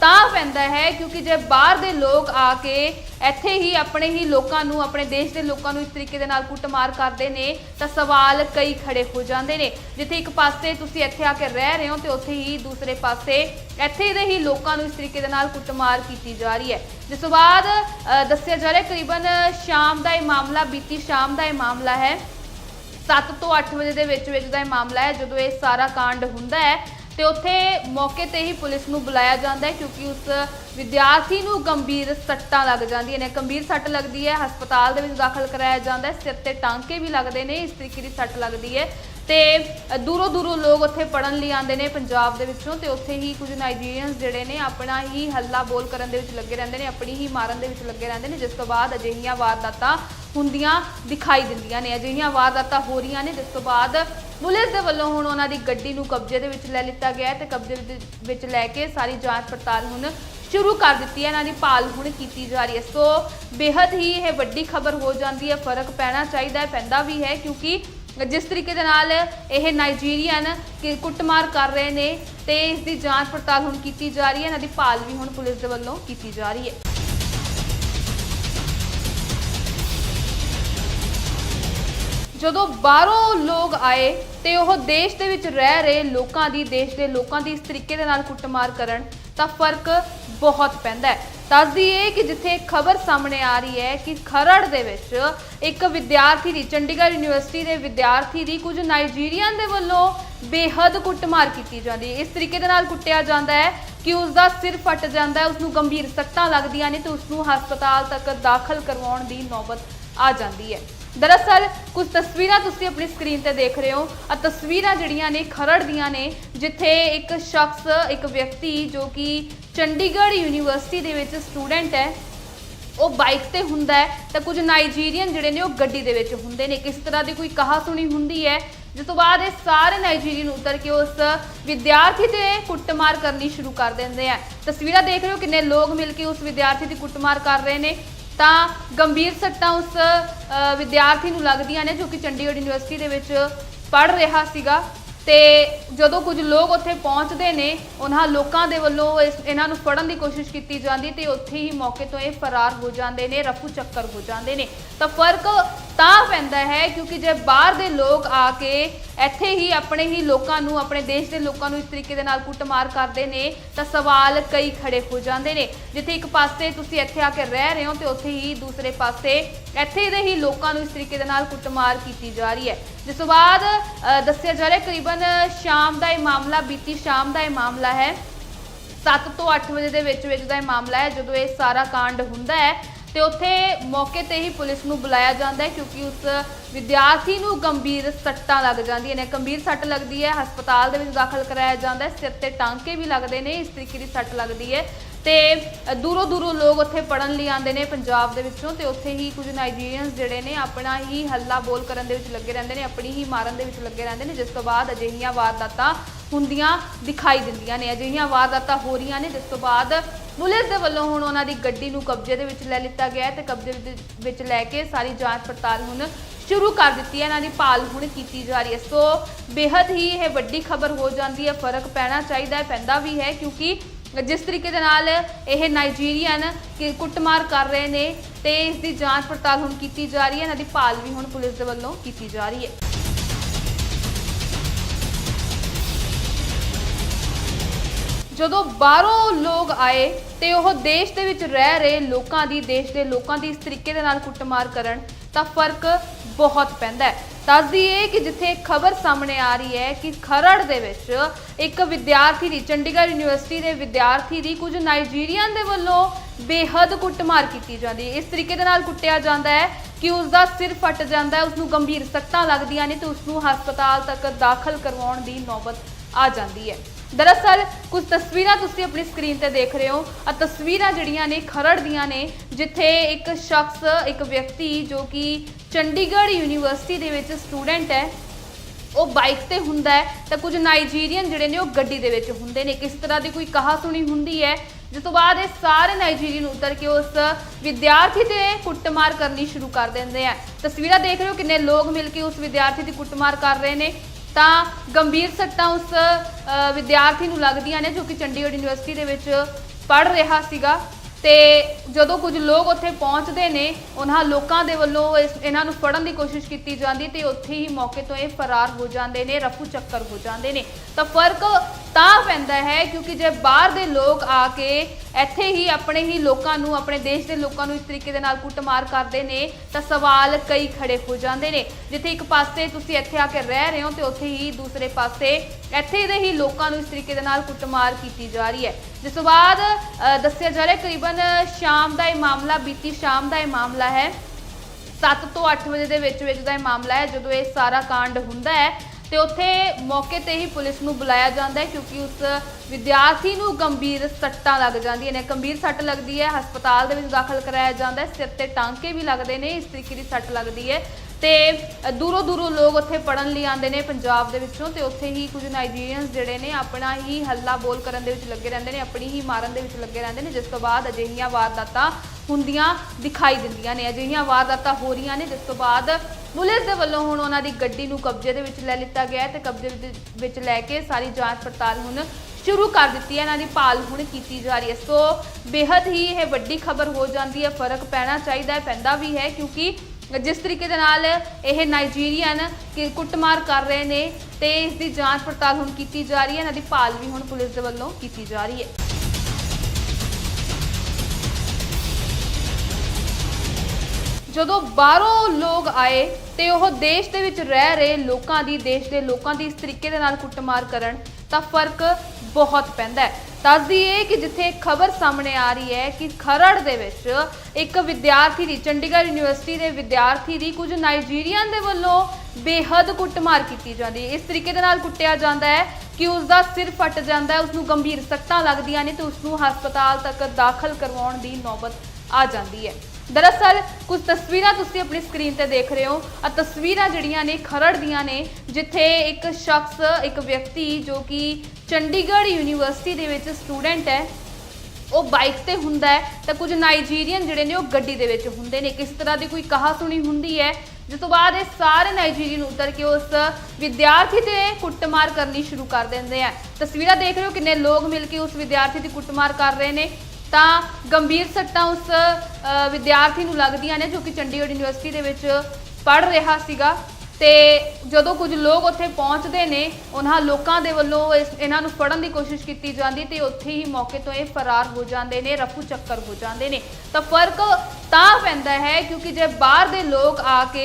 ਤਾਂ ਪੈਂਦਾ ਹੈ ਕਿਉਂਕਿ ਜੇ ਬਾਹਰ ਦੇ ਲੋਕ ਆ ਕੇ ਇੱਥੇ ਹੀ ਆਪਣੇ ਹੀ ਲੋਕਾਂ ਨੂੰ, ਆਪਣੇ ਦੇਸ਼ ਦੇ ਲੋਕਾਂ ਨੂੰ ਇਸ ਤਰੀਕੇ ਦੇ ਨਾਲ ਕੁੱਟਮਾਰ ਕਰਦੇ ਨੇ, ਤਾਂ ਸਵਾਲ ਕਈ ਖੜੇ ਹੋ ਜਾਂਦੇ ਨੇ। ਜਿੱਥੇ ਇੱਕ ਪਾਸੇ ਤੁਸੀਂ ਇੱਥੇ ਆ ਕੇ ਰਹਿ ਰਹੇ ਹੋ ਤੇ ਉੱਥੇ ਹੀ ਦੂਸਰੇ ਪਾਸੇ ਇੱਥੇ ਦੇ ਹੀ ਲੋਕਾਂ ਨੂੰ ਇਸ ਤਰੀਕੇ ਦੇ ਨਾਲ ਕੁੱਟਮਾਰ ਕੀਤੀ ਜਾ ਰਹੀ ਹੈ। ਜਿਸ ਤੋਂ ਬਾਅਦ ਦੱਸਿਆ ਜਾ ਰਿਹਾ ਕਰੀਬਨ ਸ਼ਾਮ ਦਾ ਇਹ ਮਾਮਲਾ, ਬੀਤੀ ਸ਼ਾਮ ਦਾ ਇਹ ਮਾਮਲਾ ਹੈ। 7 ਤੋਂ 8 ਵਜੇ ਦੇ ਵਿੱਚ ਵਿੱਚ ਦਾ ਇਹ ਮਾਮਲਾ ਹੈ, ਜਦੋਂ ਇਹ ਸਾਰਾ ਕਾਂਡ ਹੁੰਦਾ ਹੈ ਤੇ ਉੱਥੇ ਮੌਕੇ ਤੇ ਹੀ ਪੁਲਿਸ ਨੂੰ ਬੁਲਾਇਆ ਜਾਂਦਾ ਹੈ ਕਿਉਂਕਿ ਉਸ ਵਿਦਿਆਰਥੀ ਨੂੰ ਗੰਭੀਰ ਸੱਟਾਂ ਲੱਗ ਜਾਂਦੀਆਂ ਨੇ। ਗੰਭੀਰ ਸੱਟ ਲੱਗਦੀ ਹੈ, ਹਸਪਤਾਲ ਦੇ ਵਿੱਚ ਦਾਖਲ ਕਰਾਇਆ ਜਾਂਦਾ ਹੈ, ਸਿਰ ਤੇ ਟਾਂਕੇ ਵੀ ਲੱਗਦੇ ਨੇ, ਇਸ ਤਰੀਕੇ ਦੀ ਸੱਟ ਲੱਗਦੀ ਹੈ। ਤੇ ਦੂਰੋਂ ਦੂਰੋਂ ਲੋਕ ਉੱਥੇ ਪੜਨ ਲਈ ਆਉਂਦੇ ਨੇ ਪੰਜਾਬ ਦੇ ਵਿੱਚੋਂ ਤੇ ਉੱਥੇ ਹੀ ਕੁਝ ਨਾਈਜੀਰੀਅਨਸ ਜਿਹੜੇ ਨੇ ਆਪਣਾ ਹੀ ਹੱਲਾ ਬੋਲ ਕਰਨ ਦੇ ਵਿੱਚ ਲੱਗੇ ਰਹਿੰਦੇ ਨੇ, ਆਪਣੀ ਹੀ ਮਾਰਨ ਦੇ ਵਿੱਚ ਲੱਗੇ ਰਹਿੰਦੇ ਨੇ, ਜਿਸ ਤੋਂ ਬਾਅਦ ਅਜਿਹੀਆਂ ਵਾਰਦਾਤਾਂ ਹੁੰਦੀਆਂ ਦਿਖਾਈ ਦਿੰਦੀਆਂ ਨੇ। ਅਜਿਹੀਆਂ ਵਾਰਦਾਤਾਂ ਹੋ ਰਹੀਆਂ ਨੇ, ਜਿਸ ਤੋਂ ਬਾਅਦ ਪੁਲਿਸ ਦੇ ਵੱਲੋਂ ਹੁਣ ਉਹਨਾਂ ਦੀ ਗੱਡੀ ਨੂੰ ਕਬਜ਼ੇ ਦੇ ਵਿੱਚ ਲੈ ਲਿੱਤਾ ਗਿਆ ਹੈ ਤੇ ਕਬਜ਼ੇ ਵਿੱਚ ਲੈ ਕੇ ਸਾਰੀ ਜਾਂਚ ਪੜਤਾਲ ਹੁਣ ਸ਼ੁਰੂ ਕਰ ਦਿੱਤੀ ਹੈ। ਇਹਨਾਂ ਦੀ ਭਾਲ ਹੁਣ ਕੀਤੀ ਜਾ ਰਹੀ ਹੈ। ਸੋ ਬੇहद ਹੀ ਇਹ ਵੱਡੀ ਖਬਰ ਹੋ ਜਾਂਦੀ ਹੈ। ਫ਼ਰਕ ਪੈਣਾ ਚਾਹੀਦਾ ਹੈ, ਪੈਂਦਾ ਵੀ ਹੈ, ਕਿਉਂਕਿ ਜਿਸ ਤਰੀਕੇ ਦੇ ਨਾਲ ਇਹ ਨਾਈਜੀਰੀਅਨ ਕਿ ਕੁੱਟਮਾਰ ਕਰ ਰਹੇ ਨੇ ਤੇ ਇਸ ਦੀ ਜਾਂਚ ਪੜਤਾਲ ਹੁਣ ਕੀਤੀ ਜਾ ਰਹੀ ਹੈ, ਇਹਨਾਂ ਦੀ ਭਾਲ ਵੀ ਹੁਣ ਪੁਲਿਸ ਦੇ ਵੱਲੋਂ ਕੀਤੀ ਜਾ ਰਹੀ ਹੈ। ਜਦੋਂ ਬਾਹਰੋਂ ਲੋਕ ਆਏ ਤੇ ਉਹ ਦੇਸ਼ ਦੇ ਵਿੱਚ ਰਹਿ ਰਹੇ ਲੋਕਾਂ ਦੀ, ਦੇਸ਼ ਦੇ ਲੋਕਾਂ ਦੀ ਇਸ ਤਰੀਕੇ ਦੇ ਨਾਲ ਕੁੱਟਮਾਰ ਕਰਨ, ਤਾਂ ਫ਼ਰਕ ਬਹੁਤ ਪੈਂਦਾ ਹੈ। ਦੱਸਦੀ ਹੈ ਕਿ ਜਿੱਥੇ ਖਬਰ ਸਾਹਮਣੇ ਆ ਰਹੀ ਹੈ ਕਿ ਖਰੜ ਦੇ ਵਿੱਚ ਇੱਕ ਵਿਦਿਆਰਥੀ ਦੀ, ਚੰਡੀਗੜ੍ਹ ਯੂਨੀਵਰਸਿਟੀ ਦੇ ਵਿਦਿਆਰਥੀ ਦੀ ਕੁਝ ਨਾਈਜੀਰੀਅਨ ਦੇ ਵੱਲੋਂ ਬੇਹੱਦ ਕੁੱਟਮਾਰ ਕੀਤੀ ਜਾਂਦੀ ਹੈ। ਇਸ ਤਰੀਕੇ ਦੇ ਨਾਲ ਕੁੱਟਿਆ ਜਾਂਦਾ ਹੈ ਕਿ ਉਸ ਦਾ ਸਿਰ ਫਟ ਜਾਂਦਾ ਹੈ ਉਸ ਨੂੰ ਗੰਭੀਰ ਸੱਟਾਂ ਲੱਗਦੀਆਂ ਨੇ ਤੇ ਉਸ ਨੂੰ ਹਸਪਤਾਲ ਤੱਕ ਦਾਖਲ ਕਰਵਾਉਣ ਦੀ ਨੌਬਤ ਆ ਜਾਂਦੀ ਹੈ। ਦਰਅਸਲ, ਕੁਝ ਤਸਵੀਰਾਂ ਤੁਸੀਂ ਆਪਣੀ ਸਕਰੀਨ ਤੇ ਦੇਖ ਰਹੇ ਹੋ। ਆ ਤਸਵੀਰਾਂ ਜਿਹੜੀਆਂ ਨੇ ਖਰੜ ਦੀਆਂ ਨੇ, ਜਿੱਥੇ ਇੱਕ ਸ਼ਖਸ, ਇੱਕ ਵਿਅਕਤੀ ਜੋ ਕਿ ਚੰਡੀਗੜ੍ਹ ਯੂਨੀਵਰਸਿਟੀ ਦੇ ਵਿੱਚ ਸਟੂਡੈਂਟ ਹੈ, ਉਹ ਬਾਈਕ ਤੇ ਹੁੰਦਾ ਹੈ, ਤਾਂ ਕੁਝ ਨਾਈਜੀਰੀਅਨ ਜਿਹੜੇ ਨੇ ਉਹ ਗੱਡੀ ਦੇ ਵਿੱਚ ਹੁੰਦੇ ਨੇ। ਕਿਸ ਤਰ੍ਹਾਂ ਦੀ ਕੋਈ ਕਹਾ ਸੁਣੀ ਹੁੰਦੀ ਹੈ? ਜਿਸ ਤੋਂ ਬਾਅਦ ਇਹ ਸਾਰੇ ਨਾਈਜੀਰੀਅਨ ਉਤਰ ਕੇ ਉਸ ਵਿਦਿਆਰਥੀ ਤੇ ਕੁੱਟਮਾਰ ਕਰਨੀ ਸ਼ੁਰੂ ਕਰ ਦਿੰਦੇ ਆ। ਤਸਵੀਰਾਂ ਦੇਖ ਰਹੇ ਹੋ ਕਿੰਨੇ ਲੋਕ ਮਿਲ ਕੇ ਉਸ ਵਿਦਿਆਰਥੀ ਦੀ ਕੁੱਟਮਾਰ ਕਰ ਰਹੇ ਨੇ। ਤਾਂ ਗੰਭੀਰ ਸੱਟਾਂ ਉਸ ਵਿਦਿਆਰਥੀ ਨੂੰ ਲੱਗਦੀਆਂ ਨੇ, ਜੋ ਕਿ ਚੰਡੀਗੜ੍ਹ ਯੂਨੀਵਰਸਿਟੀ ਦੇ ਵਿੱਚ ਪੜ੍ਹ ਰਿਹਾ ਸੀਗਾ। ਤੇ ਜਦੋਂ ਕੁਝ ਲੋਕ ਉੱਥੇ ਪਹੁੰਚਦੇ ਨੇ, ਉਹਨਾਂ ਲੋਕਾਂ ਦੇ ਵੱਲੋਂ ਇਸ- ਇਹਨਾਂ ਨੂੰ ਫੜਨ ਦੀ ਕੋਸ਼ਿਸ਼ ਕੀਤੀ ਜਾਂਦੀ ਤੇ ਉੱਥੇ ਹੀ ਮੌਕੇ ਤੋਂ ਇਹ ਫਰਾਰ ਹੋ ਜਾਂਦੇ ਨੇ, ਰਫੂ ਚੱਕਰ ਹੋ ਜਾਂਦੇ ਨੇ। ਤਾਂ ਫ਼ਰਕ ਤਾਂ ਪੈਂਦਾ ਹੈ ਕਿਉਂਕਿ ਜੇ ਬਾਹਰ ਦੇ ਲੋਕ ਆ ਕੇ ਇੱਥੇ ਹੀ ਆਪਣੇ ਹੀ ਲੋਕਾਂ ਨੂੰ, ਆਪਣੇ ਦੇਸ਼ ਦੇ ਲੋਕਾਂ ਨੂੰ ਇਸ ਤਰੀਕੇ ਦੇ ਨਾਲ ਕੁੱਟਮਾਰ ਕਰਦੇ ਨੇ, ਤਾਂ ਸਵਾਲ ਕਈ ਖੜੇ ਹੋ ਜਾਂਦੇ ਨੇ। ਜਿੱਥੇ ਇੱਕ ਪਾਸੇ ਤੁਸੀਂ ਇੱਥੇ ਆ ਕੇ ਰਹਿ ਰਹੇ ਹੋ ਤੇ ਉੱਥੇ ਹੀ ਦੂਸਰੇ ਪਾਸੇ ਇੱਥੇ ਦੇ ਹੀ ਲੋਕਾਂ ਨੂੰ ਇਸ ਤਰੀਕੇ ਦੇ ਨਾਲ ਕੁੱਟਮਾਰ ਕੀਤੀ ਜਾ ਰਹੀ ਹੈ। ਜਿਸ ਤੋਂ ਬਾਅਦ ਦੱਸਿਆ ਜਾ ਰਿਹਾ, ਕਰੀਬਨ ਸ਼ਾਮ ਦਾ ਇਹ ਮਾਮਲਾ, ਬੀਤੀ ਸ਼ਾਮ ਦਾ ਇਹ ਮਾਮਲਾ ਹੈ। 7 ਤੋਂ 8 ਵਜੇ ਦੇ ਵਿੱਚ ਵਿੱਚ ਦਾ ਇਹ ਮਾਮਲਾ ਹੈ, ਜਦੋਂ ਇਹ ਸਾਰਾ ਕਾਂਡ ਹੁੰਦਾ ਹੈ ਤੇ ਉੱਥੇ ਮੌਕੇ ਤੇ ਹੀ ਪੁਲਿਸ ਨੂੰ ਬੁਲਾਇਆ ਜਾਂਦਾ ਹੈ ਕਿਉਂਕਿ ਉਸ ਵਿਦਿਆਰਥੀ ਨੂੰ ਗੰਭੀਰ ਸੱਟਾਂ ਲੱਗ ਜਾਂਦੀਆਂ ਨੇ। ਗੰਭੀਰ ਸੱਟ ਲੱਗਦੀ ਹੈ, ਹਸਪਤਾਲ ਦੇ ਵਿੱਚ ਦਾਖਲ ਕਰਾਇਆ ਜਾਂਦਾ ਹੈ। ਸਿਰ ਤੇ ਟਾਂਕੇ ਵੀ ਲੱਗਦੇ ਨੇ, ਇਸ ਤਰੀਕੇ ਦੀ ਸੱਟ ਲੱਗਦੀ ਹੈ। ਤੇ ਦੂਰੋਂ ਦੂਰੋਂ ਲੋਕ ਉੱਥੇ ਪੜਨ ਲਈ ਆਉਂਦੇ ਨੇ ਪੰਜਾਬ ਦੇ ਵਿੱਚੋਂ ਤੇ ਉੱਥੇ ਹੀ ਕੁਝ ਨਾਈਜੀਰੀਅਨਸ ਜਿਹੜੇ ਨੇ ਆਪਣਾ ਹੀ ਹੱਲਾ ਬੋਲ ਕਰਨ ਦੇ ਵਿੱਚ ਲੱਗੇ ਰਹਿੰਦੇ ਨੇ, ਆਪਣੀ ਹੀ ਮਾਰਨ ਦੇ ਵਿੱਚ ਲੱਗੇ ਰਹਿੰਦੇ ਨੇ, ਜਿਸ ਤੋਂ ਬਾਅਦ ਅਜਿਹੀਆਂ ਵਾਰਦਾਤਾਂ ਹੁੰਦੀਆਂ ਦਿਖਾਈ ਦਿੰਦੀਆਂ ਨੇ। ਅਜਿਹੀਆਂ ਵਾਰਦਾਤਾਂ ਹੋ ਰਹੀਆਂ ਨੇ, ਜਿਸ ਤੋਂ ਬਾਅਦ ਪੁਲਿਸ ਦੇ ਵੱਲੋਂ ਹੁਣ ਉਹਨਾਂ ਦੀ ਗੱਡੀ ਨੂੰ ਕਬਜ਼ੇ ਦੇ ਵਿੱਚ ਲੈ ਲਿੱਤਾ ਗਿਆ ਹੈ ਤੇ ਕਬਜ਼ੇ ਦੇ ਵਿੱਚ ਲੈ ਕੇ ਸਾਰੀ ਜਾਂਚ ਪੜਤਾਲ ਹੁਣ ਸ਼ੁਰੂ ਕਰ ਦਿੱਤੀ ਹੈ। ਇਹਨਾਂ ਦੀ ਭਾਲ ਹੁਣ ਕੀਤੀ ਜਾ ਰਹੀ ਹੈ। ਸੋ ਬੇहद ਹੀ ਇਹ ਵੱਡੀ ਖਬਰ ਹੋ ਜਾਂਦੀ ਹੈ। ਫ਼ਰਕ ਪੈਣਾ ਚਾਹੀਦਾ ਹੈ, ਪੈਂਦਾ ਵੀ ਹੈ ਕਿਉਂਕਿ ਜਿਸ ਤਰੀਕੇ ਦੇ ਨਾਲ ਇਹ ਨਾਈਜੀਰੀਅਨ ਕਿ ਕੁੱਟਮਾਰ ਕਰ ਰਹੇ ਨੇ ਤੇ ਇਸ ਦੀ ਜਾਂਚ ਪੜਤਾਲ ਹੁਣ ਕੀਤੀ ਜਾ ਰਹੀ ਹੈ। ਇਹਨਾਂ ਦੀ ਭਾਲ ਵੀ ਹੁਣ ਪੁਲਿਸ ਦੇ ਵੱਲੋਂ ਕੀਤੀ ਜਾ ਰਹੀ ਹੈ। ਜਦੋਂ ਬਾਹਰੋਂ ਲੋਕ ਆਏ ਤੇ ਉਹ ਦੇਸ਼ ਦੇ ਵਿੱਚ ਰਹਿ ਰਹੇ ਲੋਕਾਂ ਦੀ, ਦੇਸ਼ ਦੇ ਲੋਕਾਂ ਦੀ ਇਸ ਤਰੀਕੇ ਦੇ ਨਾਲ ਕੁੱਟਮਾਰ ਕਰਨ ਤਾਂ ਫ਼ਰਕ ਬਹੁਤ ਪੈਂਦਾ ਹੈ। ਦੱਸਦੀ ਇਹ ਕਿ ਜਿੱਥੇ ਖਬਰ ਸਾਹਮਣੇ ਆ ਰਹੀ ਹੈ ਕਿ ਖਰੜ ਦੇ ਵਿੱਚ ਇੱਕ ਵਿਦਿਆਰਥੀ ਦੀ, ਚੰਡੀਗੜ੍ਹ ਯੂਨੀਵਰਸਿਟੀ ਦੇ ਵਿਦਿਆਰਥੀ ਦੀ ਕੁਝ ਨਾਈਜੀਰੀਅਨ ਦੇ ਵੱਲੋਂ ਬੇਹੱਦ ਕੁੱਟਮਾਰ ਕੀਤੀ ਜਾਂਦੀ ਹੈ। ਇਸ ਤਰੀਕੇ ਦੇ ਨਾਲ ਕੁੱਟਿਆ ਜਾਂਦਾ ਹੈ ਕਿ ਉਸ ਦਾ ਸਿਰ ਫਟ ਜਾਂਦਾ ਹੈ ਉਸ ਨੂੰ ਗੰਭੀਰ ਸੱਟਾਂ ਲੱਗਦੀਆਂ ਨੇ ਤੇ ਉਸ ਨੂੰ ਹਸਪਤਾਲ ਤੱਕ ਦਾਖਲ ਕਰਵਾਉਣ ਦੀ ਨੌਬਤ ਆ ਜਾਂਦੀ ਹੈ। ਦਰਅਸਲ, ਕੁਝ ਤਸਵੀਰਾਂ ਤੁਸੀਂ ਆਪਣੀ ਸਕਰੀਨ ਤੇ ਦੇਖ ਰਹੇ ਹੋ। ਆ ਤਸਵੀਰਾਂ ਜਿਹੜੀਆਂ ਨੇ, ਖਰੜ ਦੀਆਂ ਨੇ, ਜਿੱਥੇ ਇੱਕ ਸ਼ਖਸ, ਇੱਕ ਵਿਅਕਤੀ ਜੋ ਕਿ ਚੰਡੀਗੜ੍ਹ ਯੂਨੀਵਰਸਿਟੀ ਦੇ ਵਿੱਚ ਸਟੂਡੈਂਟ ਹੈ, ਉਹ ਬਾਈਕ ਤੇ ਹੁੰਦਾ ਹੈ। ਤਾਂ ਕੁਝ ਨਾਈਜੀਰੀਅਨ ਜਿਹੜੇ ਨੇ, ਉਹ ਗੱਡੀ ਦੇ ਵਿੱਚ ਹੁੰਦੇ ਨੇ। ਕਿਸ ਤਰ੍ਹਾਂ ਦੀ ਕੋਈ ਕਹਾ ਸੁਣੀ ਹੁੰਦੀ ਹੈ? ਜਿਸ ਤੋਂ ਬਾਅਦ ਇਹ ਸਾਰੇ ਨਾਈਜੀਰੀਅਨ ਉਤਰ ਕੇ ਉਸ ਵਿਦਿਆਰਥੀ ਤੇ ਕੁੱਟਮਾਰ ਕਰਨੀ ਸ਼ੁਰੂ ਕਰ ਦਿੰਦੇ ਆ। ਤਸਵੀਰਾਂ ਦੇਖ ਰਹੇ ਹੋ ਕਿੰਨੇ ਲੋਕ ਮਿਲ ਕੇ ਉਸ ਵਿਦਿਆਰਥੀ ਦੀ ਕੁੱਟਮਾਰ ਕਰ ਰਹੇ ਨੇ। ਤਾਂ ਗੰਭੀਰ ਸੱਟਾਂ ਉਸ ਵਿਦਿਆਰਥੀ ਨੂੰ ਲੱਗਦੀਆਂ ਨੇ ਜੋ ਕਿ ਚੰਡੀਗੜ੍ਹ ਯੂਨੀਵਰਸਿਟੀ ਦੇ ਵਿੱਚ ਪੜ੍ਹ ਰਿਹਾ ਸੀਗਾ। ਤੇ ਜਦੋਂ ਕੁਝ ਲੋਕ ਉੱਥੇ ਪਹੁੰਚਦੇ ਨੇ, ਉਹਨਾਂ ਲੋਕਾਂ ਦੇ ਵੱਲੋਂ ਇਸ- ਇਹਨਾਂ ਨੂੰ ਫੜਨ ਦੀ ਕੋਸ਼ਿਸ਼ ਕੀਤੀ ਜਾਂਦੀ ਤੇ ਉੱਥੇ ਹੀ ਮੌਕੇ ਤੋਂ ਇਹ ਫਰਾਰ ਹੋ ਜਾਂਦੇ ਨੇ, ਰਫੂ ਚੱਕਰ ਹੋ ਜਾਂਦੇ ਨੇ। ਤਾਂ ਫ਼ਰਕ ਤਾਂ ਪੈਂਦਾ ਹੈ ਕਿਉਂਕਿ ਜੇ ਬਾਹਰ ਦੇ ਲੋਕ ਆ ਕੇ ਇੱਥੇ ਹੀ ਆਪਣੇ ਹੀ ਲੋਕਾਂ ਨੂੰ ਆਪਣੇ ਦੇਸ਼ ਦੇ ਲੋਕਾਂ ਨੂੰ ਇਸ ਤਰੀਕੇ ਦੇ ਨਾਲ ਕੁੱਟਮਾਰ ਕਰਦੇ ਨੇ ਤਾਂ ਸਵਾਲ ਕਈ ਖੜੇ ਹੋ ਜਾਂਦੇ ਨੇ। ਜਿੱਥੇ ਇੱਕ ਪਾਸੇ ਤੁਸੀਂ ਇੱਥੇ ਆ ਕੇ ਰਹਿ ਰਹੇ ਹੋ ਤੇ ਉੱਥੇ ਹੀ ਦੂਸਰੇ ਪਾਸੇ ਇੱਥੇ ਦੇ ਹੀ ਲੋਕਾਂ ਨੂੰ ਇਸ ਤਰੀਕੇ ਦੇ ਨਾਲ ਕੁੱਟਮਾਰ ਕੀਤੀ ਜਾ ਰਹੀ ਹੈ। ਜਿਸ ਤੋਂ ਬਾਅਦ ਅ, ਦੱਸਿਆ ਜਾ ਰਿਹਾ ਕਰੀਬਨ ਸ਼ਾਮ ਦਾ ਇਹ ਮਾਮਲਾ ਬੀਤੀ ਸ਼ਾਮ ਦਾ ਇਹ ਮਾਮਲਾ ਹੈ। 7 ਤੋਂ 8 ਵਜੇ ਦੇ ਵਿੱਚ ਵਿੱਚ ਦਾ ਇਹ ਮਾਮਲਾ ਹੈ ਜਦੋਂ ਇਹ ਸਾਰਾ ਕਾਂਡ ਹੁੰਦਾ ਹੈ ਤੇ ਉੱਥੇ ਮੌਕੇ ਤੇ ਹੀ ਪੁਲਿਸ ਨੂੰ ਬੁਲਾਇਆ ਜਾਂਦਾ ਹੈ ਕਿਉਂਕਿ ਉਸ ਵਿਦਿਆਰਥੀ ਨੂੰ ਗੰਭੀਰ ਸੱਟਾਂ ਲੱਗ ਜਾਂਦੀਆਂ ਨੇ। ਗੰਭੀਰ ਸੱਟ ਲੱਗਦੀ ਹੈ, ਹਸਪਤਾਲ ਦੇ ਵਿੱਚ ਦਾਖਲ ਕਰਾਇਆ ਜਾਂਦਾ ਹੈ। ਸਿਰ ਤੇ ਟਾਂਕੇ ਵੀ ਲੱਗਦੇ ਨੇ, ਇਸ ਤਰੀਕੇ ਦੀ ਸੱਟ ਲੱਗਦੀ ਹੈ। ਤੇ ਦੂਰੋਂ ਦੂਰੋਂ ਲੋਕ ਉੱਥੇ ਪੜਨ ਲਈ ਆਉਂਦੇ ਨੇ ਪੰਜਾਬ ਦੇ ਵਿੱਚੋਂ ਤੇ ਉੱਥੇ ਹੀ ਕੁਝ ਨਾਈਜੀਰੀਅਨਸ ਜਿਹੜੇ ਨੇ ਆਪਣਾ ਹੀ ਹੱਲਾ ਬੋਲ ਕਰਨ ਦੇ ਵਿੱਚ ਲੱਗੇ ਰਹਿੰਦੇ ਨੇ, ਆਪਣੀ ਹੀ ਮਾਰਨ ਦੇ ਵਿੱਚ ਲੱਗੇ ਰਹਿੰਦੇ ਨੇ, ਜਿਸ ਤੋਂ ਬਾਅਦ ਅਜਿਹੀਆਂ ਵਾਰਦਾਤਾਂ ਹੁੰਦੀਆਂ ਦਿਖਾਈ ਦਿੰਦੀਆਂ ਨੇ। ਅਜਿਹੀਆਂ ਵਾਰਦਾਤਾਂ ਹੋ ਰਹੀਆਂ ਨੇ, ਜਿਸ ਤੋਂ ਬਾਅਦ ਪੁਲਿਸ ਦੇ ਵੱਲੋਂ ਹੁਣ ਉਹਨਾਂ ਦੀ ਗੱਡੀ ਨੂੰ ਕਬਜ਼ੇ ਦੇ ਵਿੱਚ ਲੈ ਲਿੱਤਾ ਗਿਆ ਹੈ ਤੇ ਕਬਜ਼ੇ ਦੇ ਵਿੱਚ ਲੈ ਕੇ ਸਾਰੀ ਜਾਂਚ ਪੜਤਾਲ ਹੁਣ ਸ਼ੁਰੂ ਕਰ ਦਿੱਤੀ ਹੈ। ਇਹਨਾਂ ਦੀ ਭਾਲ ਹੁਣ ਕੀਤੀ ਜਾ ਰਹੀ ਹੈ। ਸੋ ਬੇहद ਹੀ ਇਹ ਵੱਡੀ ਖਬਰ ਹੋ ਜਾਂਦੀ ਹੈ। ਫ਼ਰਕ ਪੈਣਾ ਚਾਹੀਦਾ ਹੈ, ਪੈਂਦਾ ਵੀ ਹੈ ਕਿਉਂਕਿ ਜਿਸ ਤਰੀਕੇ ਦੇ ਨਾਲ ਇਹ ਨਾਈਜੀਰੀਅਨ ਕਿ ਕੁੱਟਮਾਰ ਕਰ ਰਹੇ ਨੇ ਤੇ ਇਸ ਦੀ ਜਾਂਚ ਪੜਤਾਲ ਹੁਣ ਕੀਤੀ ਜਾ ਰਹੀ ਹੈ। ਇਹਨਾਂ ਦੀ ਭਾਲ ਵੀ ਹੁਣ ਪੁਲਿਸ ਦੇ ਵੱਲੋਂ ਕੀਤੀ ਜਾ ਰਹੀ ਹੈ। ਜਦੋਂ ਬਾਹਰੋਂ ਲੋਕ ਆਏ ਤੇ ਉਹ ਦੇਸ਼ ਦੇ ਵਿੱਚ ਰਹਿ ਰਹੇ ਲੋਕਾਂ ਦੀ, ਦੇਸ਼ ਦੇ ਲੋਕਾਂ ਦੀ ਇਸ ਤਰੀਕੇ ਦੇ ਨਾਲ ਕੁੱਟਮਾਰ ਕਰਨ ਤਾਂ ਫ਼ਰਕ ਬਹੁਤ ਪੈਂਦਾ ਹੈ। ਦੱਸਦੀ ਇਹ ਕਿ ਜਿੱਥੇ ਖਬਰ ਸਾਹਮਣੇ ਆ ਰਹੀ ਹੈ ਕਿ ਖਰੜ ਦੇ ਵਿੱਚ ਇੱਕ ਵਿਦਿਆਰਥੀ ਦੀ, ਚੰਡੀਗੜ੍ਹ ਯੂਨੀਵਰਸਿਟੀ ਦੇ ਵਿਦਿਆਰਥੀ ਦੀ ਕੁਝ ਨਾਈਜੀਰੀਅਨ ਦੇ ਵੱਲੋਂ ਬੇਹੱਦ ਕੁੱਟਮਾਰ ਕੀਤੀ ਜਾਂਦੀ ਹੈ। ਇਸ ਤਰੀਕੇ ਦੇ ਨਾਲ ਕੁੱਟਿਆ ਜਾਂਦਾ ਹੈ ਕਿ ਉਸ ਦਾ ਸਿਰ ਫਟ ਜਾਂਦਾ ਹੈ ਉਸ ਨੂੰ ਗੰਭੀਰ ਸੱਟਾਂ ਲੱਗਦੀਆਂ ਨੇ ਤੇ ਉਸ ਨੂੰ ਹਸਪਤਾਲ ਤੱਕ ਦਾਖਲ ਕਰਵਾਉਣ ਦੀ ਨੌਬਤ ਆ ਜਾਂਦੀ ਹੈ। ਦਰਅਸਲ, ਕੁਝ ਤਸਵੀਰਾਂ ਤੁਸੀਂ ਆਪਣੀ ਸਕਰੀਨ ਤੇ ਦੇਖ ਰਹੇ ਹੋ। ਆ ਤਸਵੀਰਾਂ ਜਿਹੜੀਆਂ ਨੇ, ਖਰੜ ਦੀਆਂ ਨੇ, ਜਿੱਥੇ ਇੱਕ ਸ਼ਖਸ, ਇੱਕ ਵਿਅਕਤੀ ਜੋ ਕਿ ਚੰਡੀਗੜ੍ਹ ਯੂਨੀਵਰਸਿਟੀ ਦੇ ਵਿੱਚ ਸਟੂਡੈਂਟ ਹੈ, ਉਹ ਬਾਈਕ ਤੇ ਹੁੰਦਾ ਹੈ ਤਾਂ ਕੁਝ ਨਾਈਜੀਰੀਅਨ ਜਿਹੜੇ ਨੇ ਉਹ ਗੱਡੀ ਦੇ ਵਿੱਚ ਹੁੰਦੇ ਨੇ। ਕਿਸ ਤਰ੍ਹਾਂ ਦੀ ਕੋਈ ਕਹਾ ਸੁਣੀ ਹੁੰਦੀ ਹੈ? ਜਿਸ ਤੋਂ ਬਾਅਦ ਇਹ ਸਾਰੇ ਨਾਈਜੀਰੀਅਨ ਉਤਰ ਕੇ ਉਸ ਵਿਦਿਆਰਥੀ ਤੇ ਕੁੱਟਮਾਰ ਕਰਨੀ ਸ਼ੁਰੂ ਕਰ ਦਿੰਦੇ ਆ। ਤਸਵੀਰਾਂ ਦੇਖ ਰਹੇ ਹੋ ਕਿੰਨੇ ਲੋਕ ਮਿਲ ਕੇ ਉਸ ਵਿਦਿਆਰਥੀ ਦੀ ਕੁੱਟਮਾਰ ਕਰ ਰਹੇ ਨੇ। ਤਾਂ ਗੰਭੀਰ ਸੱਟਾਂ ਉਸ ਵਿਦਿਆਰਥੀ ਨੂੰ ਲੱਗਦੀਆਂ ਨੇ ਜੋ ਕਿ ਚੰਡੀਗੜ੍ਹ ਯੂਨੀਵਰਸਿਟੀ ਦੇ ਵਿੱਚ ਪੜ੍ਹ ਰਿਹਾ ਸੀਗਾ। ਤੇ ਜਦੋਂ ਕੁਝ ਲੋਕ ਉੱਥੇ ਪਹੁੰਚਦੇ ਨੇ, ਉਹਨਾਂ ਲੋਕਾਂ ਦੇ ਵੱਲੋਂ ਇਸ- ਇਹਨਾਂ ਨੂੰ ਫੜਨ ਦੀ ਕੋਸ਼ਿਸ਼ ਕੀਤੀ ਜਾਂਦੀ ਤੇ ਉੱਥੇ ਹੀ ਮੌਕੇ ਤੋਂ ਇਹ ਫਰਾਰ ਹੋ ਜਾਂਦੇ ਨੇ, ਰਫੂ ਚੱਕਰ ਹੋ ਜਾਂਦੇ ਨੇ। ਤਾਂ ਫ਼ਰਕ ਤਾਂ ਪੈਂਦਾ ਹੈ ਕਿਉਂਕਿ ਜੇ ਬਾਹਰ ਦੇ ਲੋਕ ਆ ਕੇ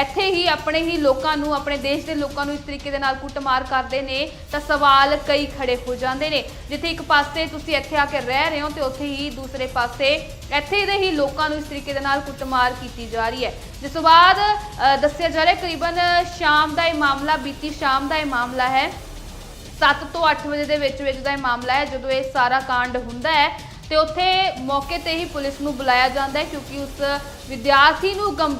ਇੱਥੇ ਹੀ ਆਪਣੇ ਹੀ ਲੋਕਾਂ ਨੂੰ, ਆਪਣੇ ਦੇਸ਼ ਦੇ ਲੋਕਾਂ ਨੂੰ ਇਸ ਤਰੀਕੇ ਦੇ ਨਾਲ ਕੁੱਟਮਾਰ ਕਰਦੇ ਨੇ, ਤਾਂ ਸਵਾਲ ਕਈ ਖੜੇ ਹੋ ਜਾਂਦੇ ਨੇ। ਜਿੱਥੇ ਇੱਕ ਪਾਸੇ ਤੁਸੀਂ ਇੱਥੇ ਆ ਕੇ ਰਹਿ ਰਹੇ ਹੋ ਤੇ ਉੱਥੇ ਹੀ ਦੂਸਰੇ ਪਾਸੇ ਇੱਥੇ ਦੇ ਹੀ ਲੋਕਾਂ ਨੂੰ ਇਸ ਤਰੀਕੇ ਦੇ ਨਾਲ ਕੁੱਟਮਾਰ ਕੀਤੀ ਜਾ ਰਹੀ ਹੈ। ਜਿਸ ਤੋਂ ਬਾਅਦ ਦੱਸਿਆ ਜਾ ਰਿਹਾ ਕਰੀਬਨ ਸ਼ਾਮ ਦਾ ਇਹ ਮਾਮਲਾ, ਬੀਤੀ ਸ਼ਾਮ ਦਾ ਇਹ ਮਾਮਲਾ ਹੈ। 7 ਤੋਂ 8 ਵਜੇ ਦੇ ਵਿੱਚ ਵਿੱਚ ਦਾ ਇਹ ਮਾਮਲਾ ਹੈ, ਜਦੋਂ ਇਹ ਸਾਰਾ ਕਾਂਡ ਹੁੰਦਾ ਹੈ ਤੇ ਉੱਥੇ ਮੌਕੇ ਤੇ ਹੀ ਪੁਲਿਸ ਨੂੰ ਬੁਲਾਇਆ ਜਾਂਦਾ ਹੈ ਕਿਉਂਕਿ ਉਸ ਵਿਦਿਆਰਥੀ ਨੂੰ ਗੰਭੀਰ